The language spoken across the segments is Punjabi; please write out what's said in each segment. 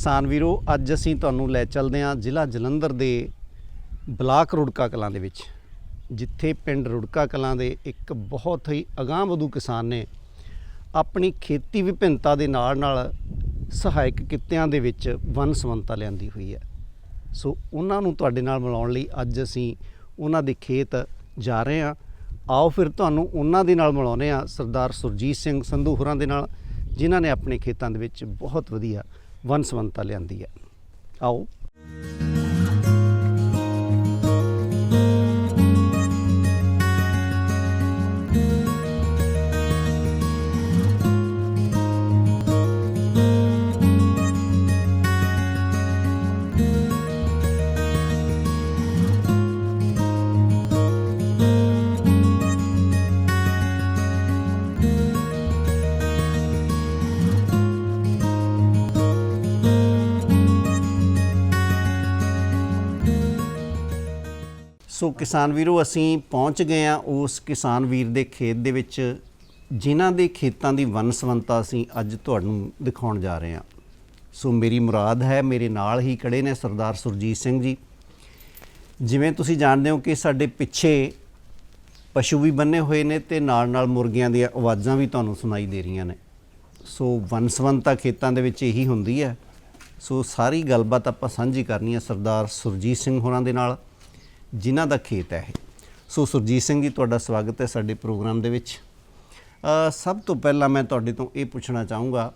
ਕਿਸਾਨ ਵੀਰੋ, ਅੱਜ ਅਸੀਂ ਤੁਹਾਨੂੰ ਲੈ ਚੱਲਦੇ ਹਾਂ ਜ਼ਿਲ੍ਹਾ ਜਲੰਧਰ ਦੇ ਬਲਾਕ ਰੁੜਕਾ ਕਲਾਂ ਦੇ ਵਿੱਚ, ਜਿੱਥੇ ਪਿੰਡ ਰੁੜਕਾ ਕਲਾਂ ਦੇ ਇੱਕ ਬਹੁਤ ਹੀ ਅਗਾਂਹਵਧੂ ਕਿਸਾਨ ਨੇ ਆਪਣੀ ਖੇਤੀ ਵਿਭਿੰਨਤਾ ਦੇ ਨਾਲ ਨਾਲ ਸਹਾਇਕ ਕਿੱਤਿਆਂ ਦੇ ਵਿੱਚ ਵਨ ਸਵੰਤਾ ਲਿਆਂਦੀ ਹੋਈ ਹੈ। ਸੋ ਉਹਨਾਂ ਨੂੰ ਤੁਹਾਡੇ ਨਾਲ ਮਿਲਾਉਣ ਲਈ ਅੱਜ ਅਸੀਂ ਉਹਨਾਂ ਦੇ ਖੇਤ ਜਾ ਰਹੇ ਹਾਂ। ਆਓ ਫਿਰ ਤੁਹਾਨੂੰ ਉਹਨਾਂ ਦੇ ਨਾਲ ਮਿਲਾਉਂਦੇ ਹਾਂ ਸਰਦਾਰ ਸੁਰਜੀਤ ਸਿੰਘ ਸੰਧੂ ਹੋਰਾਂ ਦੇ ਨਾਲ, ਜਿਨ੍ਹਾਂ ਨੇ ਆਪਣੇ ਖੇਤਾਂ ਦੇ ਵਿੱਚ ਬਹੁਤ ਵਧੀਆ ਵਨ ਸਵੰਤਾ ਲਿਆਂਦੀ ਹੈ। ਆਓ। ਕਿਸਾਨ ਵੀਰੋ, ਅਸੀਂ ਪਹੁੰਚ ਗਏ ਆ ਉਸ ਕਿਸਾਨ ਵੀਰ ਦੇ ਖੇਤ ਦੇ ਵਿੱਚ, ਜਿਨ੍ਹਾਂ ਦੇ ਖੇਤਾਂ ਦੀ ਵਨਸਵੰਤਾ ਅਸੀਂ ਅੱਜ ਤੁਹਾਨੂੰ ਦਿਖਾਉਣ ਜਾ ਰਹੇ ਹਾਂ। ਸੋ ਮੇਰੀ ਮੁਰਾਦ ਹੈ, ਮੇਰੇ ਨਾਲ ਹੀ ਖੜੇ ਨੇ ਸਰਦਾਰ ਸੁਰਜੀਤ ਸਿੰਘ ਜੀ। ਜਿਵੇਂ ਤੁਸੀਂ ਜਾਣਦੇ ਹੋ ਕਿ ਸਾਡੇ ਪਿੱਛੇ ਪਸ਼ੂ ਵੀ ਬੰਨੇ ਹੋਏ ਨੇ ਤੇ ਨਾਲ ਨਾਲ ਮੁਰਗੀਆਂ ਦੀਆਂ ਆਵਾਜ਼ਾਂ ਵੀ ਤੁਹਾਨੂੰ ਸੁਣਾਈ ਦੇ ਰਹੀਆਂ ਨੇ। ਸੋ ਵਨਸਵੰਤਾ ਖੇਤਾਂ ਦੇ ਵਿੱਚ ਇਹੀ ਹੁੰਦੀ ਹੈ। ਸੋ ਸਾਰੀ ਗੱਲਬਾਤ ਆਪਾਂ ਸਾਂਝੀ ਕਰਨੀ ਹੈ ਸਰਦਾਰ ਸੁਰਜੀਤ ਸਿੰਘ ਹੋਰਾਂ ਦੇ ਨਾਲ। ਜਿਨ੍ਹਾਂ ਦਾ ਖੇਤ ਹੈ ਇਹ। ਸੋ ਸੁਰਜੀਤ ਸਿੰਘ ਜੀ ਤੁਹਾਡਾ ਸਵਾਗਤ ਹੈ ਸਾਡੇ ਪ੍ਰੋਗਰਾਮ ਦੇ ਵਿੱਚ। ਸਭ ਤੋਂ ਪਹਿਲਾਂ ਮੈਂ ਤੁਹਾਡੇ ਤੋਂ ਇਹ ਪੁੱਛਣਾ ਚਾਹੂੰਗਾ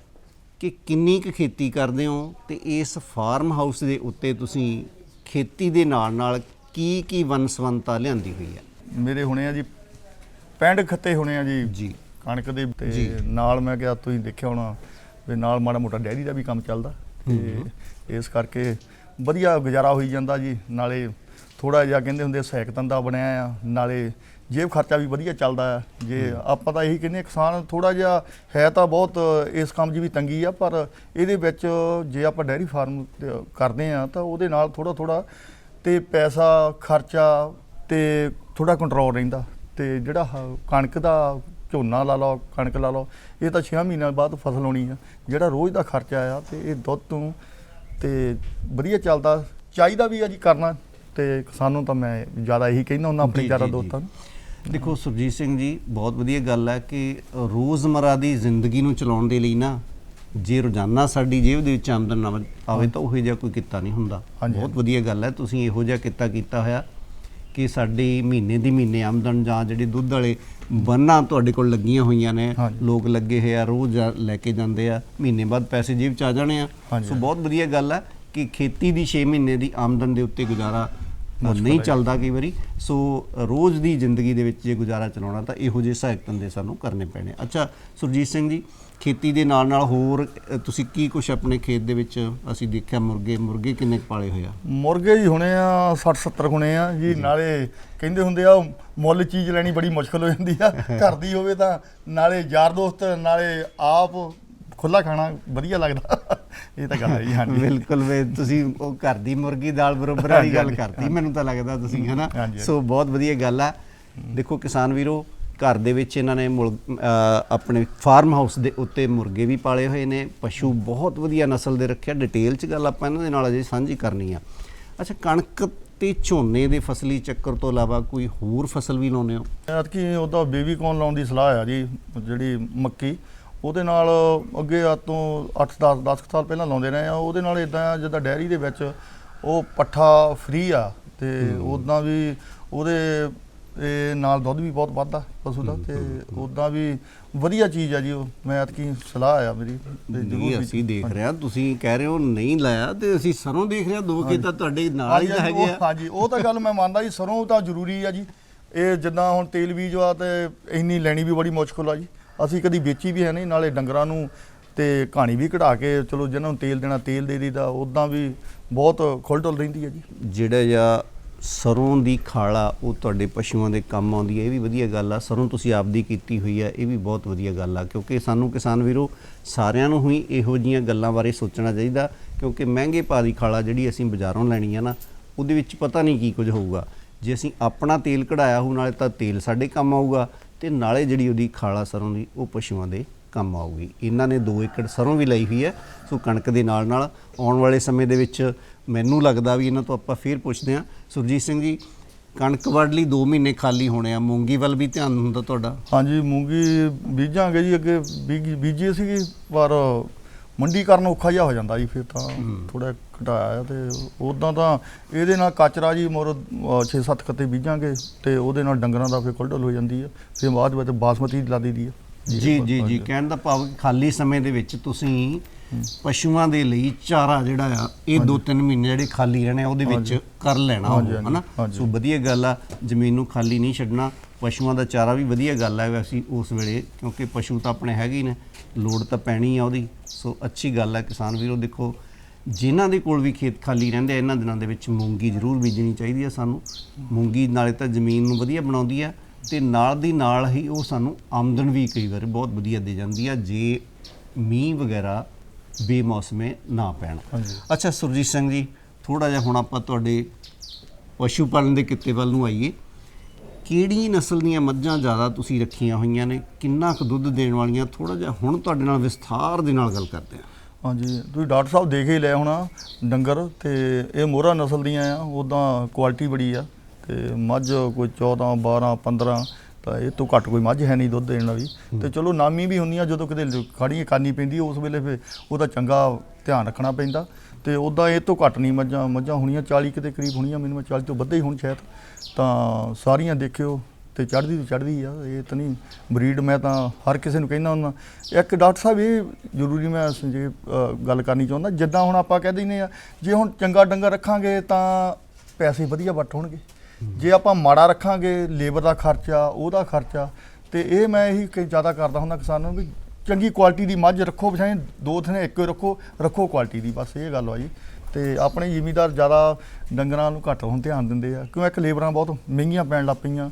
ਕਿ ਕਿੰਨੀ ਕੁ ਖੇਤੀ ਕਰਦੇ ਹੋ ਤੇ ਇਸ ਫਾਰਮ ਹਾਊਸ ਦੇ ਉੱਤੇ ਤੁਸੀਂ ਖੇਤੀ ਦੇ ਨਾਲ ਨਾਲ ਕੀ ਕੀ ਵਨਸਵੰਤਾ ਲਿਆਂਦੀ ਹੋਈ ਹੈ? ਮੇਰੇ ਹੁਣੇ ਆ ਜੀ 65 ਖੱਤੇ ਹੁਣੇ ਆ ਜੀ। ਜੀ। ਕਣਕ ਦੇ ਤੇ। ਨਾਲ ਮੈਂ ਕਿਹਾ ਤੁਸੀਂ ਦੇਖਿਆ ਹੋਣਾ ਵੀ ਨਾਲ ਮਾੜਾ ਮੋਟਾ ਡੈਰੀ ਦਾ ਵੀ ਕੰਮ ਚੱਲਦਾ। ਤੇ ਇਸ ਕਰਕੇ ਵਧੀਆ ਗੁਜ਼ਾਰਾ ਹੋਈ ਜਾਂਦਾ ਜੀ। ਨਾਲੇ ਥੋੜਾ ਜਿਹਾ ਕਹਿੰਦੇ ਹੁੰਦੇ ਸਹਾਇਕ ਧੰਦਾ ਬਣਿਆ ਆ ਨਾਲੇ ਜੇਬ ਖਰਚਾ ਵੀ ਵਧੀਆ ਚੱਲਦਾ ਆ। ਜੇ ਆਪਾਂ ਤਾਂ ਇਹੀ ਕਹਿੰਦੇ ਕਿਸਾਨ ਥੋੜਾ ਜਿਹਾ ਹੈ ਤਾਂ ਬਹੁਤ ਇਸ ਕੰਮ 'ਚ ਵੀ ਤੰਗੀ ਆ ਪਰ ਇਹਦੇ ਵਿੱਚ ਜੇ ਆਪਾਂ ਡੈਰੀ ਫਾਰਮ ਕਰਦੇ ਆ ਤਾਂ ਉਹਦੇ ਨਾਲ ਥੋੜਾ ਥੋੜਾ ਤੇ ਪੈਸਾ ਖਰਚਾ ਤੇ ਥੋੜਾ ਕੰਟਰੋਲ ਰਹਿੰਦਾ। ਤੇ ਜਿਹੜਾ ਕਣਕ ਦਾ ਝੋਨਾ ਲਾ ਲਓ ਕਣਕ ਲਾ ਲਓ ਇਹ ਤਾਂ 6 ਮਹੀਨਿਆਂ ਬਾਅਦ ਫਸਲ ਆਉਣੀ ਆ। ਜਿਹੜਾ ਰੋਜ਼ ਦਾ ਖਰਚਾ ਆ ਤੇ ਇਹ ਦੁੱਧ ਤੋਂ ਤੇ ਵਧੀਆ ਚੱਲਦਾ। ਚਾਹੀਦਾ ਵੀ ਆ ਜੀ ਕਰਨਾ। ਤੇ ਕਿਸਾਨੂੰ ਤਾਂ ਮੈਂ ਜ਼ਿਆਦਾ ਇਹੀ ਕਹਿੰਦਾ ਹੁੰਦਾ ਆਪਣੇ ਯਾਰਾਂ। ਦੋਸਤਾਂ ਨੂੰ ਦੇਖੋ ਸੁਰਜੀਤ ਸਿੰਘ ਜੀ ਬਹੁਤ ਵਧੀਆ ਗੱਲ ਹੈ ਕਿ ਰੋਜ਼ਮਰਾ ਦੀ ਜ਼ਿੰਦਗੀ ਨੂੰ ਚਲਾਉਣ ਦੇ ਲਈ ਨਾ ਜੇ ਰੋਜ਼ਾਨਾ ਸਾਡੀ ਜੇਬ ਦੇ ਵਿੱਚ ਆਮਦਨ ਨਾ ਆਵੇ ਤਾਂ ਉਹ ਜਿਹਾ ਕੋਈ ਕਿੱਤਾ ਨਹੀਂ ਹੁੰਦਾ ਬਹੁਤ ਵਧੀਆ ਗੱਲ ਹੈ ਤੁਸੀਂ ਇਹੋ ਜਿਹਾ ਕਿੱਤਾ ਕੀਤਾ ਹੋਇਆ ਕਿ ਸਾਡੀ ਮਹੀਨੇ ਦੀ ਮਹੀਨੇ ਆਮਦਨ ਜਾਂ ਜਿਹੜੇ ਦੁੱਧ ਵਾਲੇ ਬੰਨਾਂ ਤੁਹਾਡੇ ਕੋਲ ਲੱਗੀਆਂ ਹੋਈਆਂ ਨੇ। ਲੋਕ ਲੱਗੇ ਹੋਏ ਆ ਰੋਜ਼ ਲੈ ਕੇ ਜਾਂਦੇ ਆ ਮਹੀਨੇ ਬਾਅਦ ਪੈਸੇ ਜੇਬ ਚ ਆ ਜਾਣੇ ਆ। ਸੋ ਬਹੁਤ ਵਧੀਆ ਗੱਲ ਹੈ ਕਿ ਖੇਤੀ ਦੀ 6 ਮਹੀਨੇ ਦੀ ਆਮਦਨ ਦੇ ਉੱਤੇ ਗੁਜ਼ਾਰਾ ਨਹੀਂ ਚੱਲਦਾ ਕਈ ਵਾਰੀ। ਸੋ ਰੋਜ਼ ਦੀ ਜ਼ਿੰਦਗੀ ਦੇ ਵਿੱਚ ਜੇ ਗੁਜ਼ਾਰਾ ਚਲਾਉਣਾ ਤਾਂ ਇਹੋ ਜਿਹੇ ਸਹਾਇਕ ਧੰਦੇ ਸਾਨੂੰ ਕਰਨੇ ਪੈਣੇ। ਅੱਛਾ ਸੁਰਜੀਤ ਸਿੰਘ ਜੀ ਖੇਤੀ ਦੇ ਨਾਲ ਨਾਲ ਹੋਰ ਤੁਸੀਂ ਕੀ ਕੁਝ ਆਪਣੇ ਖੇਤ ਦੇ ਵਿੱਚ ਅਸੀਂ ਦੇਖਿਆ ਮੁਰਗੇ? ਮੁਰਗੇ ਕਿੰਨੇ ਪਾਲੇ ਹੋਏ ਆ? ਮੁਰਗੇ ਜੀ ਹੁਣੇ ਆ 60 70 ਹੁਣੇ ਆ ਜੀ। ਨਾਲੇ ਕਹਿੰਦੇ ਹੁੰਦੇ ਆ ਮੁੱਲ ਚੀਜ਼ ਲੈਣੀ ਬੜੀ ਮੁਸ਼ਕਲ ਹੋ ਜਾਂਦੀ ਆ। ਘਰ ਦੀ ਹੋਵੇ ਤਾਂ ਨਾਲੇ ਯਾਰ ਦੋਸਤ ਨਾਲੇ ਆਪ ਖੁੱਲਾ ਖਾਣਾ ਵਧੀਆ ਲੱਗਦਾ। ਇਹ ਤਾਂ ਗੱਲ ਹੈ ਜੀ ਹਾਂਜੀ। ਬਿਲਕੁਲ ਵੇ ਤੁਸੀਂ ਉਹ ਘਰ ਦੀ ਮੁਰਗੀ ਦਾਲ ਬਰੋਬਰ ਵਾਲੀ ਗੱਲ ਕਰਤੀ ਮੈਨੂੰ ਤਾਂ ਲੱਗਦਾ ਤੁਸੀਂ ਹਨਾ? ਸੋ ਬਹੁਤ ਵਧੀਆ ਗੱਲ ਆ। ਦੇਖੋ ਕਿਸਾਨ ਵੀਰੋ ਘਰ ਦੇ ਵਿੱਚ ਇਹਨਾਂ ਨੇ ਆਪਣੇ ਫਾਰਮ ਹਾਊਸ ਦੇ ਉੱਤੇ ਮੁਰਗੇ ਵੀ ਪਾਲੇ ਹੋਏ ਨੇ। ਪਸ਼ੂ ਬਹੁਤ ਵਧੀਆ ਨਸਲ ਦੇ ਰੱਖਿਆ। ਡਿਟੇਲ 'ਚ ਗੱਲ ਆਪਾਂ ਇਹਨਾਂ ਦੇ ਨਾਲ ਅਜੇ ਸਾਂਝੀ ਕਰਨੀ ਆ। ਅੱਛਾ ਕਣਕ ਤੇ ਝੋਨੇ ਦੇ ਫਸਲੀ ਚੱਕਰ ਤੋਂ ਇਲਾਵਾ ਕੋਈ ਹੋਰ ਫਸਲ ਵੀ ਲਾਉਂਦੇ ਹੋ? ਐਤਕੀ ਉਹਦਾ ਬੇਬੀ ਕੌਰਨ ਲਾਉਣ ਦੀ ਸਲਾਹ ਆ ਜੀ ਜਿਹੜੀ ਮੱਕੀ। ਉਹਦੇ ਨਾਲ ਅੱਗੇ ਆ ਤੋਂ 8 10 10 ਸਾਲ ਪਹਿਲਾਂ ਲਾਉਂਦੇ ਰਹੇ ਆ। ਉਹਦੇ ਨਾਲ ਇਦਾਂ ਜਿੱਦਾਂ ਡੈਰੀ ਦੇ ਵਿੱਚ ਉਹ ਪੱਠਾ ਫ੍ਰੀ ਆ ਤੇ ਉਦਾਂ ਵੀ ਉਹਦੇ ਇਹ ਨਾਲ ਦੁੱਧ ਵੀ ਬਹੁਤ ਵੱਧਦਾ ਪਸ਼ੂ ਦਾ ਤੇ ਉਦਾਂ ਵੀ ਵਧੀਆ ਚੀਜ਼ ਆ ਜੀ ਉਹ। ਮੈਂ ਐਤਕੀ ਸਲਾਹ ਆ ਮੇਰੀ ਤੇ ਵੀ- ਅਸੀਂ ਦੇਖ ਰਹੇ ਹਾਂ ਤੁਸੀਂ ਕਹਿ ਰਹੇ ਹੋ ਨਹੀਂ ਲਾਇਆ ਤੇ ਅਸੀਂ ਸਰੋਂ ਦੇਖ ਰਹੇ ਹਾਂ ਦੋ ਖੇਤ ਤਾਂ ਤੁਹਾਡੇ ਨਾਲ ਹੀ ਹੈਗੇ ਆ। ਹਾਂਜੀ ਉਹ ਤਾਂ ਗੱਲ ਮੈਂ ਮੰਨਦਾ ਜੀ ਸਰੋਂ ਤਾਂ ਜ਼ਰੂਰੀ ਆ ਜੀ। ਇਹ ਜਿੱਦਾਂ ਹੁਣ ਤੇਲ ਬੀਜ ਵਾ ਤੇ ਇੰਨੀ ਲੈਣੀ ਵੀ ਬੜੀ ਮੁਸ਼ਕਲ ਆ ਜੀ। ਅਸੀਂ ਕਦੀ ਵੇਚੀ ਵੀ ਹੈ ਨਹੀਂ, ਨਾਲੇ ਡੰਗਰਾਂ ਨੂੰ ਤੇ ਕਹਾਣੀ ਵੀ ਕਢਾ ਕੇ, ਚਲੋ ਜਿਹਨਾਂ ਨੂੰ ਤੇਲ ਦੇਣਾ, ਤੇਲ ਦੇ ਦੀਦਾ ਉਦਾਂ ਵੀ ਬਹੁਤ ਖੁੱਲ੍ਹ ਰਹਿੰਦੀ ਹੈ ਜੀ। ਜਿਹੜਾ ਆ ਸਰੋਂ ਦੀ ਖਾਲਾ ਉਹ ਤੁਹਾਡੇ ਪਸ਼ੂਆਂ ਦੇ ਕੰਮ ਆਉਂਦੀ ਹੈ, ਇਹ ਵੀ ਵਧੀਆ ਗੱਲ ਆ। ਸਰੋਂ ਤੁਸੀਂ ਆਪਦੀ ਕੀਤੀ ਹੋਈ ਆ ਇਹ ਵੀ ਬਹੁਤ ਵਧੀਆ ਗੱਲ ਆ, ਕਿਉਂਕਿ ਸਾਨੂੰ ਕਿਸਾਨ ਵੀਰੋ, ਸਾਰਿਆਂ ਨੂੰ ਹੀ ਇਹੋ ਜੀਆਂ ਗੱਲਾਂ ਬਾਰੇ ਸੋਚਣਾ ਚਾਹੀਦਾ, ਕਿਉਂਕਿ ਮਹਿੰਗੇ ਭਾਅ ਦੀ ਖਾਲਾ ਜਿਹੜੀ ਅਸੀਂ ਬਾਜ਼ਾਰੋਂ ਲੈਣੀ ਆ ਨਾ, ਉਹਦੇ ਵਿੱਚ ਪਤਾ ਨਹੀਂ ਕੀ ਕੁਝ ਹੋਊਗਾ। ਜੇ ਅਸੀਂ ਆਪਣਾ ਤੇਲ ਕਢਾਇਆ ਹੋਊ, ਨਾਲੇ ਤਾਂ ਤੇਲ ਸਾਡੇ ਕੰਮ ਆਊਗਾ। ਤੇ ਨਾਲੇ ਜਿਹੜੀ ਉਹਦੀ ਖਾਲਾ ਸਰੋਂ ਦੀ, ਉਹ ਪਸ਼ੂਆਂ ਦੇ ਕੰਮ ਆਊਗੀ। ਇਹਨਾਂ ਨੇ 2 ਏਕੜ ਸਰੋਂ ਵੀ ਲਈ ਹੋਈ ਹੈ। ਸੋ ਕਣਕ ਦੇ ਨਾਲ ਨਾਲ ਆਉਣ ਵਾਲੇ ਸਮੇਂ ਦੇ ਵਿੱਚ ਮੈਨੂੰ ਲੱਗਦਾ ਵੀ ਇਹਨਾਂ ਤੋਂ ਆਪਾਂ ਫੇਰ ਪੁੱਛਦੇ ਹਾਂ। ਸੁਰਜੀਤ ਸਿੰਘ ਜੀ, ਕਣਕ ਵੱਢ ਲਈ 2 ਮਹੀਨੇ ਖਾਲੀ ਹੋਣੇ ਆ। ਮੂੰਗੀ ਵੱਲ ਵੀ ਧਿਆਨ ਹੁੰਦਾ ਤੁਹਾਡਾ? ਹਾਂਜੀ, ਮੂੰਗੀ ਬੀਜਾਂਗੇ ਜੀ ਅੱਗੇ। ਬੀਜੀ ਬੀਜੀ ਸੀਗੀ, ਪਰ ਮੰਡੀ ਕਰਨ ਔਖਾ ਜਿਹਾ ਹੋ ਜਾਂਦਾ ਜੀ ਫਿਰ ਤਾਂ ਥੋੜਾ ਘਟਾਇਆ ਤੇ ਉਦਾਂ ਤਾਂ ਇਹਦੇ ਨਾਲ ਕਚਰਾ ਜੀ ਮੋਰ 6-7 ਖੱਤੇ ਬੀਜਾਂਗੇ ਤੇ ਉਹਦੇ ਨਾਲ ਡੰਗਰਾਂ ਦਾ ਫਿਰ ਕੁਲਡਲ ਹੋ ਜਾਂਦੀ ਹੈ ਫਿਰ ਬਾਅਦ ਵਿੱਚ ਬਾਸਮਤੀ ਲਾ ਦਈਦੀ ਹੈ ਜੀ ਜੀ ਜੀ ਕਹਿਣ ਦਾ ਭਾਵ ਖਾਲੀ ਸਮੇਂ ਦੇ ਵਿੱਚ ਤੁਸੀਂ ਪਸ਼ੂਆਂ ਦੇ ਲਈ ਚਾਰਾ ਜਿਹੜਾ ਆ ਇਹ 2-3 ਮਹੀਨੇ ਜਿਹੜੇ ਖਾਲੀ ਰਹਿਣੇ ਆ ਉਹਦੇ ਵਿੱਚ ਕਰ ਲੈਣਾ ਹਨਾ। ਹਾਂਜੀ। ਸੋ ਵਧੀਆ ਗੱਲ ਆ ਜ਼ਮੀਨ ਨੂੰ ਖਾਲੀ ਨਹੀਂ ਛੱਡਣਾ। ਪਸ਼ੂਆਂ ਦਾ ਚਾਰਾ ਵੀ ਵਧੀਆ ਗੱਲ ਹੈ ਵੈਸੇ ਉਸ ਵੇਲੇ ਕਿਉਂਕਿ ਪਸ਼ੂ ਤਾਂ ਆਪਣੇ ਹੈਗੇ ਹੀ ਨੇ ਲੋੜ ਤਾਂ ਪੈਣੀ ਆ ਉਹਦੀ ਸੋ ਅੱਛੀ ਗੱਲ ਹੈ ਕਿਸਾਨ ਵੀਰੋ ਦੇਖੋ ਜਿਨ੍ਹਾਂ ਦੇ ਕੋਲ ਵੀ ਖੇਤ ਖਾਲੀ ਰਹਿੰਦੇ ਆ ਇਹਨਾਂ ਦਿਨਾਂ ਦੇ ਵਿੱਚ ਮੂੰਗੀ ਜ਼ਰੂਰ ਬੀਜਣੀ ਚਾਹੀਦੀ ਹੈ ਸਾਨੂੰ। ਮੂੰਗੀ ਨਾਲੇ ਤਾਂ ਜ਼ਮੀਨ ਨੂੰ ਵਧੀਆ ਬਣਾਉਂਦੀ ਆ ਤੇ ਨਾਲ ਦੀ ਨਾਲ ਹੀ ਉਹ ਸਾਨੂੰ ਆਮਦਨ ਵੀ ਕਈ ਵਾਰ ਬਹੁਤ ਵਧੀਆ ਦੇ ਜਾਂਦੀ ਆ ਜੇ ਮੀਂਹ ਵਗੈਰਾ ਬੇਮੌਸਮੇ ਨਾ ਪੈਣ। ਅੱਛਾ ਸੁਰਜੀਤ ਸਿੰਘ ਜੀ ਥੋੜਾ ਜਿਹਾ ਹੁਣ ਆਪਾਂ ਤੁਹਾਡੇ ਪਸ਼ੂ ਪਾਲਣ ਦੇ ਕਿੱਤੇ ਵੱਲ ਨੂੰ ਆਈਏ। ਕਿਹੜੀ ਨਸਲ ਦੀਆਂ ਮੱਝਾਂ ਜ਼ਿਆਦਾ ਤੁਸੀਂ ਰੱਖੀਆਂ ਹੋਈਆਂ ਨੇ? ਕਿੰਨਾ ਕੁ ਦੁੱਧ ਦੇਣ ਵਾਲੀਆਂ? ਥੋੜਾ ਜਿਹਾ ਹੁਣ ਤੁਹਾਡੇ ਨਾਲ ਵਿਸਥਾਰ ਦੇ ਨਾਲ ਗੱਲ ਕਰਦੇ ਹਾਂ। ਹਾਂਜੀ ਤੁਸੀਂ ਡਾਕਟਰ ਸਾਹਿਬ ਦੇਖ ਹੀ ਲਿਆ ਹੋਣਾ ਡੰਗਰ ਤੇ ਇਹ ਮੋਹਰਾ ਨਸਲ ਦੀਆਂ ਆ ਉਦਾਂ ਕੁਆਲਿਟੀ ਬੜੀ ਆ ਤੇ ਮੱਝ ਕੋਈ 14 12 15 ਤਾਂ ਇਹ ਤੋਂ ਘੱਟ ਕੋਈ ਮੱਝ ਹੈ ਨਹੀਂ ਦੁੱਧ ਦੇਣ ਵਾਲੀ। ਤੇ ਚਲੋ ਨਾਮੀ ਵੀ ਹੁੰਦੀਆਂ ਜਦੋਂ ਕਿਤੇ ਖੜੀ ਕਰਨੀ ਪੈਂਦੀ ਉਸ ਵੇਲੇ ਫਿਰ ਉਹਦਾ ਚੰਗਾ ਧਿਆਨ ਰੱਖਣਾ ਪੈਂਦਾ। ਤੇ ਉਦਾਂ ਇਹ ਤੋਂ ਘੱਟ ਨਹੀਂ ਮੱਝਾਂ ਮੱਝਾਂ ਹੋਣੀਆਂ 40 ਕਿਤੇ ਕਰੀਬ ਹੋਣੀਆਂ ਮੈਨੂੰ 40 ਤੋਂ ਵੱਧ ਹੀ ਹੋਣ ਸ਼ਾਇਦ। ਤਾਂ ਸਾਰੀਆਂ ਦੇਖਿਓ ਤੇ ਚੜ੍ਹਦੀ ਤੇ ਚੜ੍ਹਦੀ ਆ, ਇਹ ਤਾਂ ਨਹੀਂ ਬਰੀਡ ਮੈਂ ਤਾਂ ਹਰ ਕਿਸੇ ਨੂੰ ਕਹਿੰਦਾ ਹੁੰਦਾ। ਇੱਕ ਡਾਕਟਰ ਸਾਹਿਬ, ਇਹ ਜ਼ਰੂਰੀ ਮੈਂ ਜੇ ਗੱਲ ਕਰਨੀ ਚਾਹੁੰਦਾ, ਜਿੱਦਾਂ ਹੁਣ ਆਪਾਂ ਕਹਿ ਦਿੰਦੇ ਆ, ਜੇ ਹੁਣ ਚੰਗਾ ਡੰਗਰ ਰੱਖਾਂਗੇ ਤਾਂ ਪੈਸੇ ਵਧੀਆ ਵੱਟ ਹੋਣਗੇ। ਜੇ ਆਪਾਂ ਮਾੜਾ ਰੱਖਾਂਗੇ, ਲੇਬਰ ਦਾ ਖਰਚਾ, ਉਹਦਾ ਖਰਚਾ, ਤੇ ਇਹ ਮੈਂ ਇਹੀ ਕਿ ਜ਼ਿਆਦਾ ਕਰਦਾ ਹੁੰਦਾ ਕਿਸਾਨਾਂ ਨੂੰ ਵੀ ਚੰਗੀ ਕੁਆਲਿਟੀ ਦੀ ਮੱਝ ਰੱਖੋ ਪਛਾਏ ਦੋ ਥਨੇ ਇੱਕੋ ਰੱਖੋ ਰੱਖੋ ਕੁਆਲਿਟੀ ਦੀ, ਬਸ ਇਹ ਗੱਲ ਆ ਜੀ। ਤੇ ਆਪਣੇ ਜ਼ਿਮੀਦਾਰ ਜ਼ਿਆਦਾ ਡੰਗਰਾਂ ਨੂੰ ਘੱਟ ਹੁਣ ਧਿਆਨ ਦਿੰਦੇ ਆ। ਕਿਉਂ? ਇੱਕ ਲੇਬਰਾਂ ਬਹੁਤ ਮਹਿੰਗੀਆਂ ਪੈਣ ਲੱਗ ਪਈਆਂ।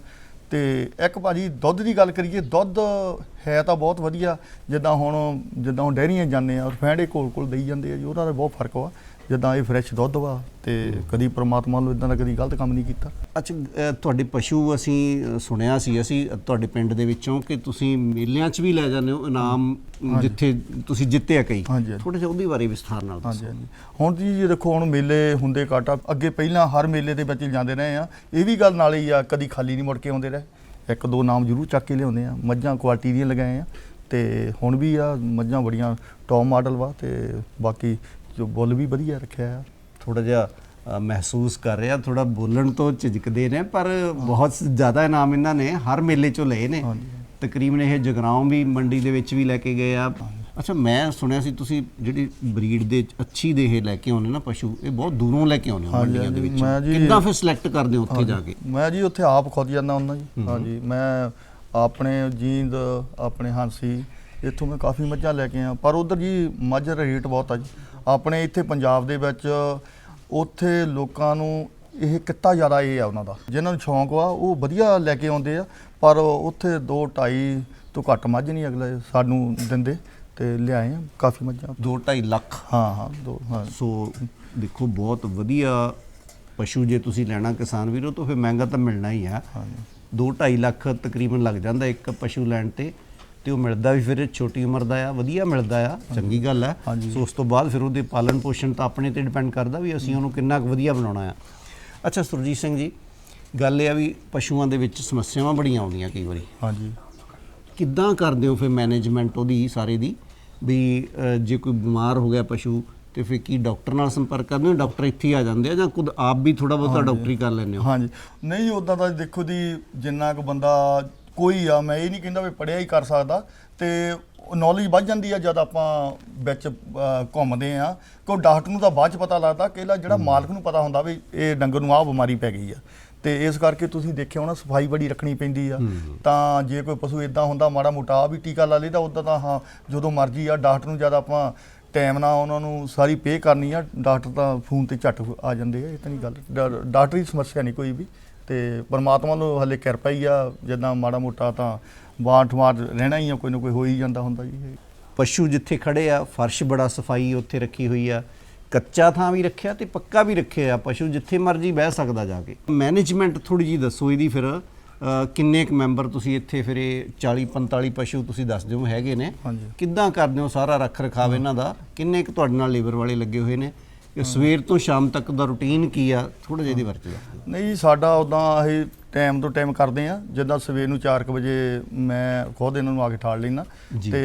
ਤੇ ਇੱਕ ਭਾਜੀ ਦੁੱਧ ਦੀ ਗੱਲ ਕਰੀਏ, ਦੁੱਧ ਹੈ ਤਾਂ ਬਹੁਤ ਵਧੀਆ। ਜਿੱਦਾਂ ਹੁਣ ਜਿੱਦਾਂ ਹੁਣ ਡੈਰੀਆਂ ਜਾਂਦੇ ਆ, ਫੈਂਡੇ ਕੋਲ ਕੋਲ ਦੇਈ ਜਾਂਦੇ ਆ ਜੀ, ਉਹਦਾ ਤਾਂ ਬਹੁਤ ਫ਼ਰਕ ਵਾ। ਜਿੱਦਾਂ ਇਹ ਫਰੈਸ਼ ਦੁੱਧ ਵਾ ਤੇ ਕਦੀ ਪ੍ਰਮਾਤਮਾ ਨੂੰ ਇਦਾਂ ਦਾ ਕਦੀ ਗਲਤ ਕੰਮ ਨਹੀਂ ਕੀਤਾ। ਅੱਛਾ ਤੁਹਾਡੇ ਪਸ਼ੂ ਅਸੀਂ ਸੁਣਿਆ ਸੀ ਅਸੀਂ ਤੁਹਾਡੇ ਪਿੰਡ ਦੇ ਵਿੱਚੋਂ ਕਿ ਤੁਸੀਂ ਮੇਲਿਆਂ 'ਚ ਵੀ ਲੈ ਜਾਂਦੇ ਹੋ ਇਨਾਮ ਜਿੱਥੇ ਤੁਸੀਂ ਜਿੱਤੇ ਕਈ। ਹਾਂਜੀ, ਹਾਂਜੀ। ਥੋੜਾ ਜਿਹਾ ਉਹਦੀ ਬਾਰੇ ਵਿਸਥਾਰ ਨਾਲ ਹਾਂਜੀ ਦੱਸੋ। ਹਾਂਜੀ ਹੁਣ ਜੀ ਜੇ ਦੇਖੋ ਹੁਣ ਮੇਲੇ ਹੁੰਦੇ ਕਾਟਾ ਅੱਗੇ ਪਹਿਲਾਂ ਹਰ ਮੇਲੇ ਦੇ ਵਿੱਚ ਜਾਂਦੇ ਰਹੇ ਆ। ਇਹ ਵੀ ਗੱਲ ਨਾਲ ਹੀ ਆ ਕਦੀ ਖਾਲੀ ਨਹੀਂ ਮੁੜ ਕੇ ਆਉਂਦੇ ਰਹੇ। ਇੱਕ ਦੋ ਨਾਮ ਜ਼ਰੂਰ ਚੱਕ ਕੇ ਲਿਆਉਂਦੇ ਆ। ਮੱਝਾਂ ਕੁਆਲਿਟੀ ਦੀਆਂ ਲਗਾਏ ਆ। ਤੇ ਹੁਣ ਵੀ ਆ ਮੱਝਾਂ ਬੜੀਆਂ ਟੌਪ ਮਾਡਲ ਵਾ ਤੇ ਬਾਕੀ ਜੋ ਬੁੱਲ ਵੀ ਵਧੀਆ ਰੱਖਿਆ ਥੋੜਾ ਜਿਹਾ ਮਹਿਸੂਸ ਕਰ ਰਿਹਾ ਥੋੜਾ ਬੋਲਣ ਤੋਂ ਝਿਜਕਦੇ ਨੇ ਪਰ ਬਹੁਤ ਜ਼ਿਆਦਾ ਇਨਾਮ ਇਹਨਾਂ ਨੇ ਹਰ ਮੇਲੇ 'ਚੋਂ ਲਏ ਨੇ। ਤਕਰੀਬਨ ਇਹ ਜਗਰਾਉਂ ਵੀ ਮੰਡੀ ਦੇ ਵਿੱਚ ਵੀ ਲੈ ਕੇ ਗਏ ਆ। ਅੱਛਾ ਮੈਂ ਸੁਣਿਆ ਸੀ ਤੁਸੀਂ ਜਿਹੜੀ ਬਰੀਡ ਦੇ ਅੱਛੀ ਦੇ ਇਹ ਲੈ ਕੇ ਆਉਂਦੇ ਨਾ ਪਸ਼ੂ ਇਹ ਬਹੁਤ ਦੂਰੋਂ ਲੈ ਕੇ ਆਉਂਦੇ ਹੋ ਮੰਡੀਆਂ ਦੇ ਵਿੱਚ। ਕਿੱਦਾਂ ਫਿਰ ਸਿਲੈਕਟ ਕਰਦੇ ਹੋ ਉੱਥੇ ਜਾ ਕੇ? ਮੈਂ ਜੀ ਉੱਥੇ ਆਪ ਖੁਦ ਜਾਂਦਾ ਹੁੰਦਾ ਜੀ। ਹਾਂਜੀ। ਮੈਂ ਆਪਣੇ ਜੀਂਦ ਆਪਣੇ ਹਾਂਸੀ ਇੱਥੋਂ ਮੈਂ ਕਾਫੀ ਮੱਝਾਂ ਲੈ ਕੇ ਆ ਪਰ ਉਧਰ ਜੀ ਮੱਝ ਰੇਟ ਬਹੁਤ ਆ ਜੀ। ਆਪਣੇ ਇੱਥੇ ਪੰਜਾਬ ਦੇ ਵਿੱਚ ਉੱਥੇ ਲੋਕਾਂ ਨੂੰ ਇਹ ਕਿੱਤਾ ਜ਼ਿਆਦਾ ਇਹ ਆ ਉਹਨਾਂ ਦਾ। ਜਿਨ੍ਹਾਂ ਨੂੰ ਸ਼ੌਂਕ ਵਾ ਉਹ ਵਧੀਆ ਲੈ ਕੇ ਆਉਂਦੇ ਆ ਪਰ ਉੱਥੇ 2 2.5 ਤੋਂ ਘੱਟ ਮੱਝ ਨਹੀਂ ਅਗਲੇ ਸਾਨੂੰ ਦਿੰਦੇ ਤੇ ਲਿਆਏ ਆ ਕਾਫੀ ਮੱਝਾਂ। 2.5 ਲੱਖ? ਹਾਂ ਹਾਂ ਦੋ ਹਾਂ। ਸੋ ਦੇਖੋ ਬਹੁਤ ਵਧੀਆ ਪਸ਼ੂ ਜੇ ਤੁਸੀਂ ਲੈਣਾ ਕਿਸਾਨ ਵੀਰੋ ਤਾਂ ਫਿਰ ਮਹਿੰਗਾ ਤਾਂ ਮਿਲਣਾ ਹੀ ਆ। ਹਾਂਜੀ। 2.5 ਲੱਖ ਤਕਰੀਬਨ ਲੱਗ ਜਾਂਦਾ ਇੱਕ ਪਸ਼ੂ ਲੈਣ ਤੇ। ਤੇ ਉਹ ਮਿਲਦਾ ਵੀ ਫਿਰ ਛੋਟੀ ਉਮਰ ਦਾ ਆ ਵਧੀਆ ਮਿਲਦਾ ਆ ਚੰਗੀ ਗੱਲ ਆ। ਸੋ ਉਸ ਤੋਂ ਬਾਅਦ ਫਿਰ ਉਹਦੇ ਪਾਲਣ ਪੋਸ਼ਣ ਤਾਂ ਆਪਣੇ ਤੇ ਡਿਪੈਂਡ ਕਰਦਾ ਵੀ ਅਸੀਂ ਉਹਨੂੰ ਕਿੰਨਾ ਕੁ ਵਧੀਆ ਬਣਾਉਣਾ ਆ। ਅੱਛਾ ਸੁਰਜੀਤ ਸਿੰਘ ਜੀ ਗੱਲ ਇਹ ਆ ਵੀ ਪਸ਼ੂਆਂ ਦੇ ਵਿੱਚ ਸਮੱਸਿਆਵਾਂ ਬੜੀਆਂ ਆਉਂਦੀਆਂ ਕਈ ਵਾਰੀ। ਹਾਂਜੀ। ਕਿੱਦਾਂ ਕਰਦੇ ਹੋ ਫਿਰ ਮੈਨੇਜਮੈਂਟ ਉਹਦੀ ਸਾਰੇ ਦੀ? ਵੀ ਜੇ ਕੋਈ ਬਿਮਾਰ ਹੋ ਗਿਆ ਪਸ਼ੂ ਤੇ ਫਿਰ ਕੀ ਡਾਕਟਰ ਨਾਲ ਸੰਪਰਕ ਕਰਦੇ ਹੋ ਡਾਕਟਰ ਇੱਥੇ ਹੀ ਆ ਜਾਂਦੇ ਆ ਜਾਂ ਖੁਦ ਆਪ ਵੀ ਥੋੜਾ ਬਹੁਤਾ ਡਾਕਟਰੀ ਕਰ ਲੈਂਦੇ ਹੋ? ਹਾਂਜੀ। ਨਹੀਂ ਉਦਾਂ ਤਾਂ ਦੇਖੋ ਦੀ ਜਿੰਨਾ ਕੁ ਬੰਦਾ ਕੋਈ ਆ ਮੈਂ ਇਹ ਨਹੀਂ ਕਹਿੰਦਾ ਵੀ ਪੜਿਆ ਹੀ ਕਰ ਸਕਦਾ ਤੇ ਨੌਲੇਜ ਵੱਧ ਜਾਂਦੀ ਆ ਜਦ ਆਪਾਂ ਵਿੱਚ ਅ, ਘੁੰਮਦੇ ਆ। ਕਿਉਂ ਡਾਕਟਰ ਨੂੰ ਤਾਂ ਬਾਅਦ ਚ ਪਤਾ ਲੱਗਦਾ ਕਿ ਇਹਦਾ ਜਿਹੜਾ ਮਾਲਕ ਨੂੰ ਪਤਾ ਹੁੰਦਾ ਵੀ ਇਹ ਡੰਗਰ ਨੂੰ ਆਹ ਬਿਮਾਰੀ ਪੈ ਗਈ ਆ। ਤੇ ਇਸ ਕਰਕੇ ਤੁਸੀਂ ਦੇਖਿਆ ਹੋਣਾ ਸਫ਼ਾਈ ਬੜੀ ਰੱਖਣੀ ਪੈਂਦੀ ਆ। ਤਾਂ ਜੇ ਕੋਈ ਪਸ਼ੂ ਇਦਾਂ ਹੁੰਦਾ ਮਾੜਾ ਮੋਟਾ ਆ ਵੀ ਟੀਕਾ ਲਾ ਲਈਦਾ ਉਦਾਂ ਤਾਂ ਹਾਂ ਜਦੋਂ ਮਰਜ਼ੀ ਆ ਡਾਕਟਰ ਨੂੰ ਜਦ ਆਪਾਂ ਟਾਈਮ ਨਾਲ ਉਹਨਾਂ ਨੂੰ ਸਾਰੀ ਪੇ ਕਰਨੀ ਆ ਡਾਕਟਰ ਤਾਂ ਫੋਨ ਤੇ ਝੱਟ ਆ ਜਾਂਦੇ ਆ ਇਹ ਤਾਂ ਨਹੀਂ ਗੱਲ। ਡਾ- ਡਾਕਟਰੀ ਸਮੱਸਿਆ ਨਹੀਂ ਕੋਈ ਵੀ। ਤੇ ਪਰਮਾਤਮਾ ਨੂੰ ਹਲੇ ਕਿਰਪਾ ਹੀ ਆ ਜਿੱਦਾਂ ਮਾੜਾ ਮੋਟਾ ਤਾਂ ਬਾਂਠ ਮਾਰ ਰਹਿਣਾ ਹੀ ਆ ਕੋਈ ਨਾ ਕੋਈ ਹੋ ਹੀ ਜਾਂਦਾ ਹੁੰਦਾ ਜੀ ਪਸ਼ੂ ਜਿੱਥੇ ਖੜੇ ਆ ਫਰਸ਼ ਬੜਾ ਸਫ਼ਾਈ ਉੱਥੇ ਰੱਖੀ ਹੋਈ ਆ ਕੱਚਾ ਥਾਂ ਵੀ ਰੱਖਿਆ ਤੇ ਪੱਕਾ ਵੀ ਰੱਖਿਆ ਆ ਪਸ਼ੂ ਜਿੱਥੇ ਮਰਜ਼ੀ ਬਹਿ ਸਕਦਾ ਜਾ ਕੇ। ਮੈਨੇਜਮੈਂਟ ਥੋੜੀ ਜੀ ਦੱਸੋ ਇਹਦੀ ਫਿਰ ਕਿੰਨੇ ਕੁ ਮੈਂਬਰ ਤੁਸੀਂ ਇੱਥੇ ਫਿਰ ਇਹ 40 45 ਪਸ਼ੂ ਤੁਸੀਂ ਦੱਸ ਦਿਓ ਹੈਗੇ ਨੇ? ਕਿੱਦਾਂ ਕਰਦੇ ਹੋ ਸਾਰਾ ਰੱਖ ਰਖਾਵ ਇਹਨਾਂ ਦਾ? ਕਿੰਨੇ ਕੁ ਤੁਹਾਡੇ ਨਾਲ ਲੇਬਰ ਵਾਲੇ ਲੱਗੇ ਹੋਏ ਨੇ? ਇਹ ਸਵੇਰ ਤੋਂ ਸ਼ਾਮ ਤੱਕ ਦਾ ਰੁਟੀਨ ਕੀ ਆ? ਥੋੜਾ ਜਿਹਾ ਇਹਦੇ ਬਾਰੇ ਦੱਸੋ ਨਹੀਂ ਜੀ, ਸਾਡਾ ਉਦਾਂ ਅਸੀਂ ਟਾਈਮ ਤੋਂ ਟਾਈਮ ਕਰਦੇ ਆ ਜਿੱਦਾਂ ਸਵੇਰ ਨੂੰ 4 ਵਜੇ ਮੈਂ ਖੁਦ ਇਹਨਾਂ ਨੂੰ ਆ ਕੇ ਠਾਲ ਲੈਣਾ। ਤੇ